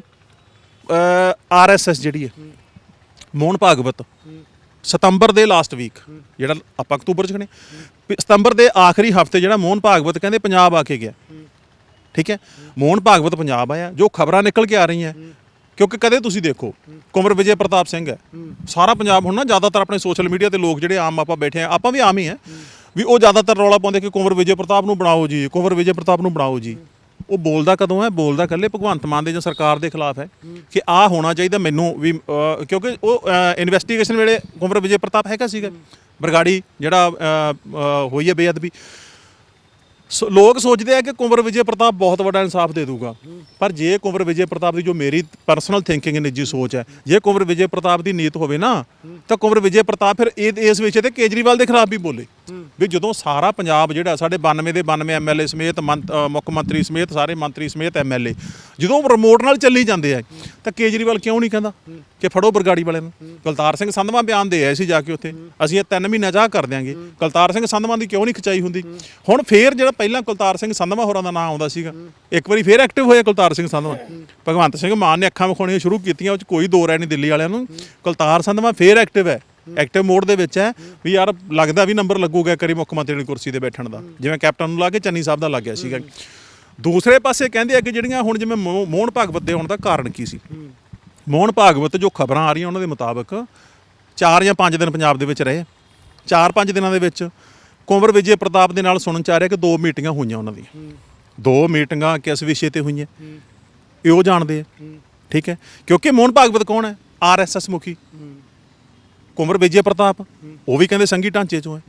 ਆਰਐਸਐਸ ਜਿਹੜੀ ਹੈ ਮੋਹਨ ਭਾਗਵਤ, ਸਤੰਬਰ ਦੇ ਲਾਸਟ ਵੀਕ ਜਿਹੜਾ ਆਪਾਂ ਅਕਤੂਬਰ ਚ ਖਣੇ ਸਤੰਬਰ ਦੇ ਆਖਰੀ ਹਫ਼ਤੇ ਜਿਹੜਾ ਮੋਹਨ ਭਾਗਵਤ ਕਹਿੰਦੇ ਪੰਜਾਬ ਆ ਕੇ ਗਿਆ। ਠੀਕ ਹੈ? ਮੋਹਨ ਭਾਗਵਤ ਪੰਜਾਬ ਆਇਆ ਜੋ ਖਬਰਾਂ ਨਿਕਲ ਕੇ ਆ ਰਹੀਆਂ। ਕਿਉਂਕਿ ਕਦੇ ਤੁਸੀਂ ਦੇਖੋ ਕੁੰਵਰ ਵਿਜੇ ਪ੍ਰਤਾਪ ਸਿੰਘ ਹੈ। ਸਾਰਾ ਪੰਜਾਬ ਹੁਣ ਨਾ ਜ਼ਿਆਦਾਤਰ ਆਪਣੇ ਸੋਸ਼ਲ ਮੀਡੀਆ ਤੇ ਲੋਕ ਜਿਹੜੇ ਆਮ ਆਪਾਂ ਬੈਠੇ ਆ ਆਪਾਂ ਵੀ ਆਮ ਹੀ ਆ। ਵੀ ਉਹ ਜ਼ਿਆਦਾਤਰ ਰੌਲਾ ਪਾਉਂਦੇ ਕਿ ਕੁੰਵਰ ਵਿਜੇ ਪ੍ਰਤਾਪ ਨੂੰ ਬਣਾਓ ਜੀ ਕੁੰਵਰ ਵਿਜੇ ਪ੍ਰਤਾਪ ਨੂੰ ਬਣਾਓ ਜੀ। ਉਹ ਬੋਲਦਾ ਕਦੋਂ ਹੈ? ਬੋਲਦਾ ਇਕੱਲੇ ਭਗਵੰਤ ਮਾਨ ਦੇ ਜਾਂ ਸਰਕਾਰ ਦੇ ਖਿਲਾਫ ਹੈ ਕਿ ਆ ਹੋਣਾ ਚਾਹੀਦਾ ਮੈਨੂੰ ਵੀ ਕਿਉਂਕਿ ਉਹ ਇਨਵੈਸਟੀਗੇਸ਼ਨ ਵੇਲੇ ਕੁੰਵਰ ਵਿਜੇ ਪ੍ਰਤਾਪ ਹੈਗਾ ਸੀਗਾ। ਬਰਗਾੜੀ ਜਿਹੜਾ ਹੋਈ ਹੈ ਬੇਅਦਬੀ। ਸੋ, ਲੋਕ ਸੋਚਦੇ ਆ ਕਿ ਕੁੰਵਰ ਵਿਜੇ ਪ੍ਰਤਾਪ ਬਹੁਤ ਵੱਡਾ ਇਨਸਾਫ ਦੇ ਦੂਗਾ। ਪਰ ਜੇ ਕੁੰਵਰ ਵਿਜੇ ਪ੍ਰਤਾਪ ਦੀ ਜੋ ਮੇਰੀ ਪਰਸਨਲ ਥਿੰਕਿੰਗ ਨਿੱਜੀ ਸੋਚ ਹੈ, ਜੇ ਕੁੰਵਰ ਵਿਜੇ ਪ੍ਰਤਾਪ ਦੀ ਨੀਤ ਹੋਵੇ ਨਾ, ਤਾਂ ਕੁੰਵਰ ਵਿਜੇ ਪ੍ਰਤਾਪ ਫਿਰ ਇਹ, ਇਸ ਵਿਸ਼ੇ ਤੇ ਕੇਜਰੀਵਾਲ ਦੇ ਖਿਲਾਫ ਵੀ ਬੋਲੇ। ਵੀ ਜਦੋਂ ਸਾਰਾ ਪੰਜਾਬ ਜਿਹੜਾ ਸਾਡੇ 92 ਦੇ 92 ਐਮਐਲਏ ਸਮੇਤ ਮੰਤ- ਮੁੱਖ ਮੰਤਰੀ ਸਮੇਤ ਸਾਰੇ ਮੰਤਰੀ ਸਮੇਤ ਐਮਐਲਏ ਜਦੋਂ ਰਿਮੋਟ ਨਾਲ ਚੱਲੀ ਜਾਂਦੇ ਆ, ਤਾਂ ਕੇਜਰੀਵਾਲ ਕਿਉਂ ਨਹੀਂ ਕਹਿੰਦਾ ਕਿ ਫੜੋ ਬਰਗਾੜੀ ਵਾਲਿਆਂ ਨੂੰ? ਕੁਲਤਾਰ ਸਿੰਘ ਸੰਧਵਾ ਬਿਆਨ ਦੇ ਆਏ ਸੀ ਜਾ ਕੇ ਉੱਥੇ। ਅਸੀਂ ਇਹ ਤਿੰਨ ਮਹੀਨਾ ਚਾਹ ਕਰ ਦਿਆਂਗੇ। ਕੁਲਤਾਰ ਸਿੰਘ ਸੰਧਵਾ ਦੀ ਕਿਉਂ ਨਹੀਂ ਖਿਚਾਈ ਹੁੰਦੀ? ਹੁਣ ਫੇਰ ਜਿਹੜਾ ਪਹਿਲਾਂ ਕੁਲਤਾਰ ਸਿੰਘ ਸੰਧਵਾ ਹੋਰਾਂ ਦਾ ਨਾਮ ਆਉਂਦਾ ਸੀਗਾ। ਇੱਕ ਵਾਰੀ ਫੇਰ ਐਕਟਿਵ ਹੋਇਆ ਕੁਲਤਾਰ ਸਿੰਘ ਸੰਧਵਾ। ਭਗਵੰਤ ਸਿੰਘ ਮਾਨ ਨੇ ਅੱਖਾਂ ਵਿਖਾਉਣੀਆਂ ਸ਼ੁਰੂ ਕੀਤੀਆਂ, ਉਹ ਚ ਕੋਈ ਦੋ ਰਹਿ ਨਹੀਂ ਦਿੱਲੀ ਵਾਲਿਆਂ ਨੂੰ। ਕੁਲਤਾਰ ਸੰਧਵਾ ਫੇਰ ਐਕਟਿਵ ਹੈ। ਐਕਟਿਵ ਮੋਡ ਦੇ ਵਿੱਚ ਹੈ। ਵੀ ਯਾਰ ਲੱਗਦਾ ਵੀ ਨੰਬਰ ਲੱਗੂਗਾ ਕਰੀ ਮੁੱਖ ਮੰਤਰੀ ਦੀ ਕੁਰਸੀ ਤੇ ਬੈਠਣ ਦਾ। ਜਿਵੇਂ ਕੈਪਟਨ ਨੂੰ ਲਾ ਕੇ ਚੰਨੀ ਸਾਹਿਬ ਦਾ ਲੱਗ ਗਿਆ ਸੀਗਾ। ਦੂਸਰੇ ਪਾਸੇ ਕਹਿੰਦੇ ਆ ਕਿ ਜਿਹੜੀਆਂ ਹੁਣ ਜਿਵੇਂ ਮੋ- ਮੋਹਨ ਭਾਗਵਤ ਦੇ ਹੋਣ ਦਾ ਕਾਰਨ ਕੀ ਸੀ? ਮੋਹਨ ਭਾਗਵਤ ਜੋ ਖਬਰਾਂ ਆ ਰਹੀਆਂ ਉਹਨਾਂ ਦੇ ਮੁਤਾਬਕ 4 ਜਾਂ 5 ਦਿਨ ਪੰਜਾਬ ਦੇ ਵਿੱਚ ਰਹੇ। 4-5 ਦਿਨਾਂ ਦੇ ਵਿੱਚ ਕੁੰਵਰ ਵਿਜੇ ਪ੍ਰਤਾਪ ਦੇ ਨਾਲ ਸੁਣਨ ਚ ਆ ਰਿਹਾ ਕਿ ਦੋ ਮੀਟਿੰਗਾਂ ਹੋਈਆਂ ਉਹਨਾਂ ਦੀਆਂ। ਦੋ ਮੀਟਿੰਗਾਂ ਕਿਸ ਵਿਸ਼ੇ ਤੇ ਹੋਈਆਂ। ਇਹ ਉਹ ਜਾਣਦੇ ਆ। ਠੀਕ ਹੈ? ਕਿਉਂਕਿ ਮੋਹਨ ਭਾਗਵਤ ਕੌਣ ਹੈ? ਆਰਐਸਐਸ ਮੁਖੀ। ਕੁੰਵਰ ਵਿਜੇ ਪ੍ਰਤਾਪ। ਉਹ ਵੀ ਕਹਿੰਦੇ ਸੰਗੀ ਢਾਂਚੇ ਚੋਂ ਹੈ।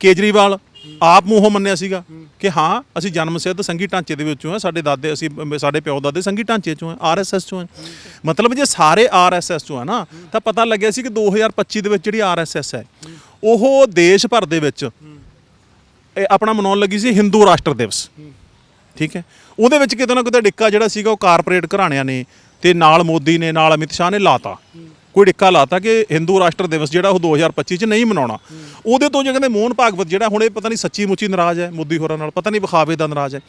ਕੇਜਰੀਵਾਲ ਆਪ ਮੂੰਹੋਂ ਮੰਨਿਆ ਸੀਗਾ ਕਿ ਹਾਂ ਅਸੀਂ ਜਨਮ ਸਿੱਧ ਸੰਗੀ ਢਾਂਚੇ ਦੇ ਵਿੱਚੋਂ ਆ ਸਾਡੇ ਦਾਦੇ ਅਸੀਂ ਸਾਡੇ ਪਿਓ ਦਾਦੇ ਸੰਗੀ ਢਾਂਚੇ ਚੋਂ ਆ ਆਰਐਸਐਸ ਚੋਂ ਆ ਮਤਲਬ ਜੇ ਸਾਰੇ ਆਰਐਸਐਸ ਚੋਂ ਆ ਨਾ ਤਾਂ ਪਤਾ ਲੱਗਿਆ ਸੀ ਕਿ 2025 ਦੇ ਵਿੱਚ ਜਿਹੜੀ ਆਰਐਸਐਸ ਹੈ ਉਹ ਦੇਸ਼ ਭਰ ਦੇ ਵਿੱਚ ਇਹ ਆਪਣਾ ਮਨਾਉਣ ਲੱਗੀ ਸੀ ਹਿੰਦੂ ਰਾਸ਼ਟਰ ਦਿਵਸ। ਠੀਕ ਹੈ? ਉਹਦੇ ਵਿੱਚ ਕਿਤੇ ਨਾ ਕਿਤੇ ਡਿੱਕਾ ਜਿਹੜਾ ਸੀਗਾ ਉਹ ਕਾਰਪੋਰੇਟ ਘਰਾਣਿਆਂ ਨੇ ਤੇ ਨਾਲ ਮੋਦੀ ਨੇ, ਨਾਲ ਅਮਿਤ ਸ਼ਾਹ ਨੇ ਲਾਤਾ। ਕੋਈ ਡਿੱਕਾ ਲਾਤਾ ਕਿ ਹਿੰਦੂ ਰਾਸ਼ਟਰ ਦਿਵਸ ਜਿਹੜਾ ਉਹ 2025 ਚ ਨਹੀਂ ਮਨਾਉਣਾ। ਉਹਦੇ ਤੋਂ ਜੇ ਕਹਿੰਦੇ ਮੋਹਨ ਭਾਗਵਤ ਜਿਹੜਾ ਹੁਣ ਇਹ ਪਤਾ ਨਹੀਂ ਸੱਚੀ ਮੁੱਚੀ ਨਾਰਾਜ਼ ਹੈ, ਮੋਦੀ ਹੋਰਾਂ ਨਾਲ, ਪਤਾ ਨਹੀਂ ਵਿਖਾਵੇ ਦਾ ਨਾਰਾਜ਼ ਹੈ।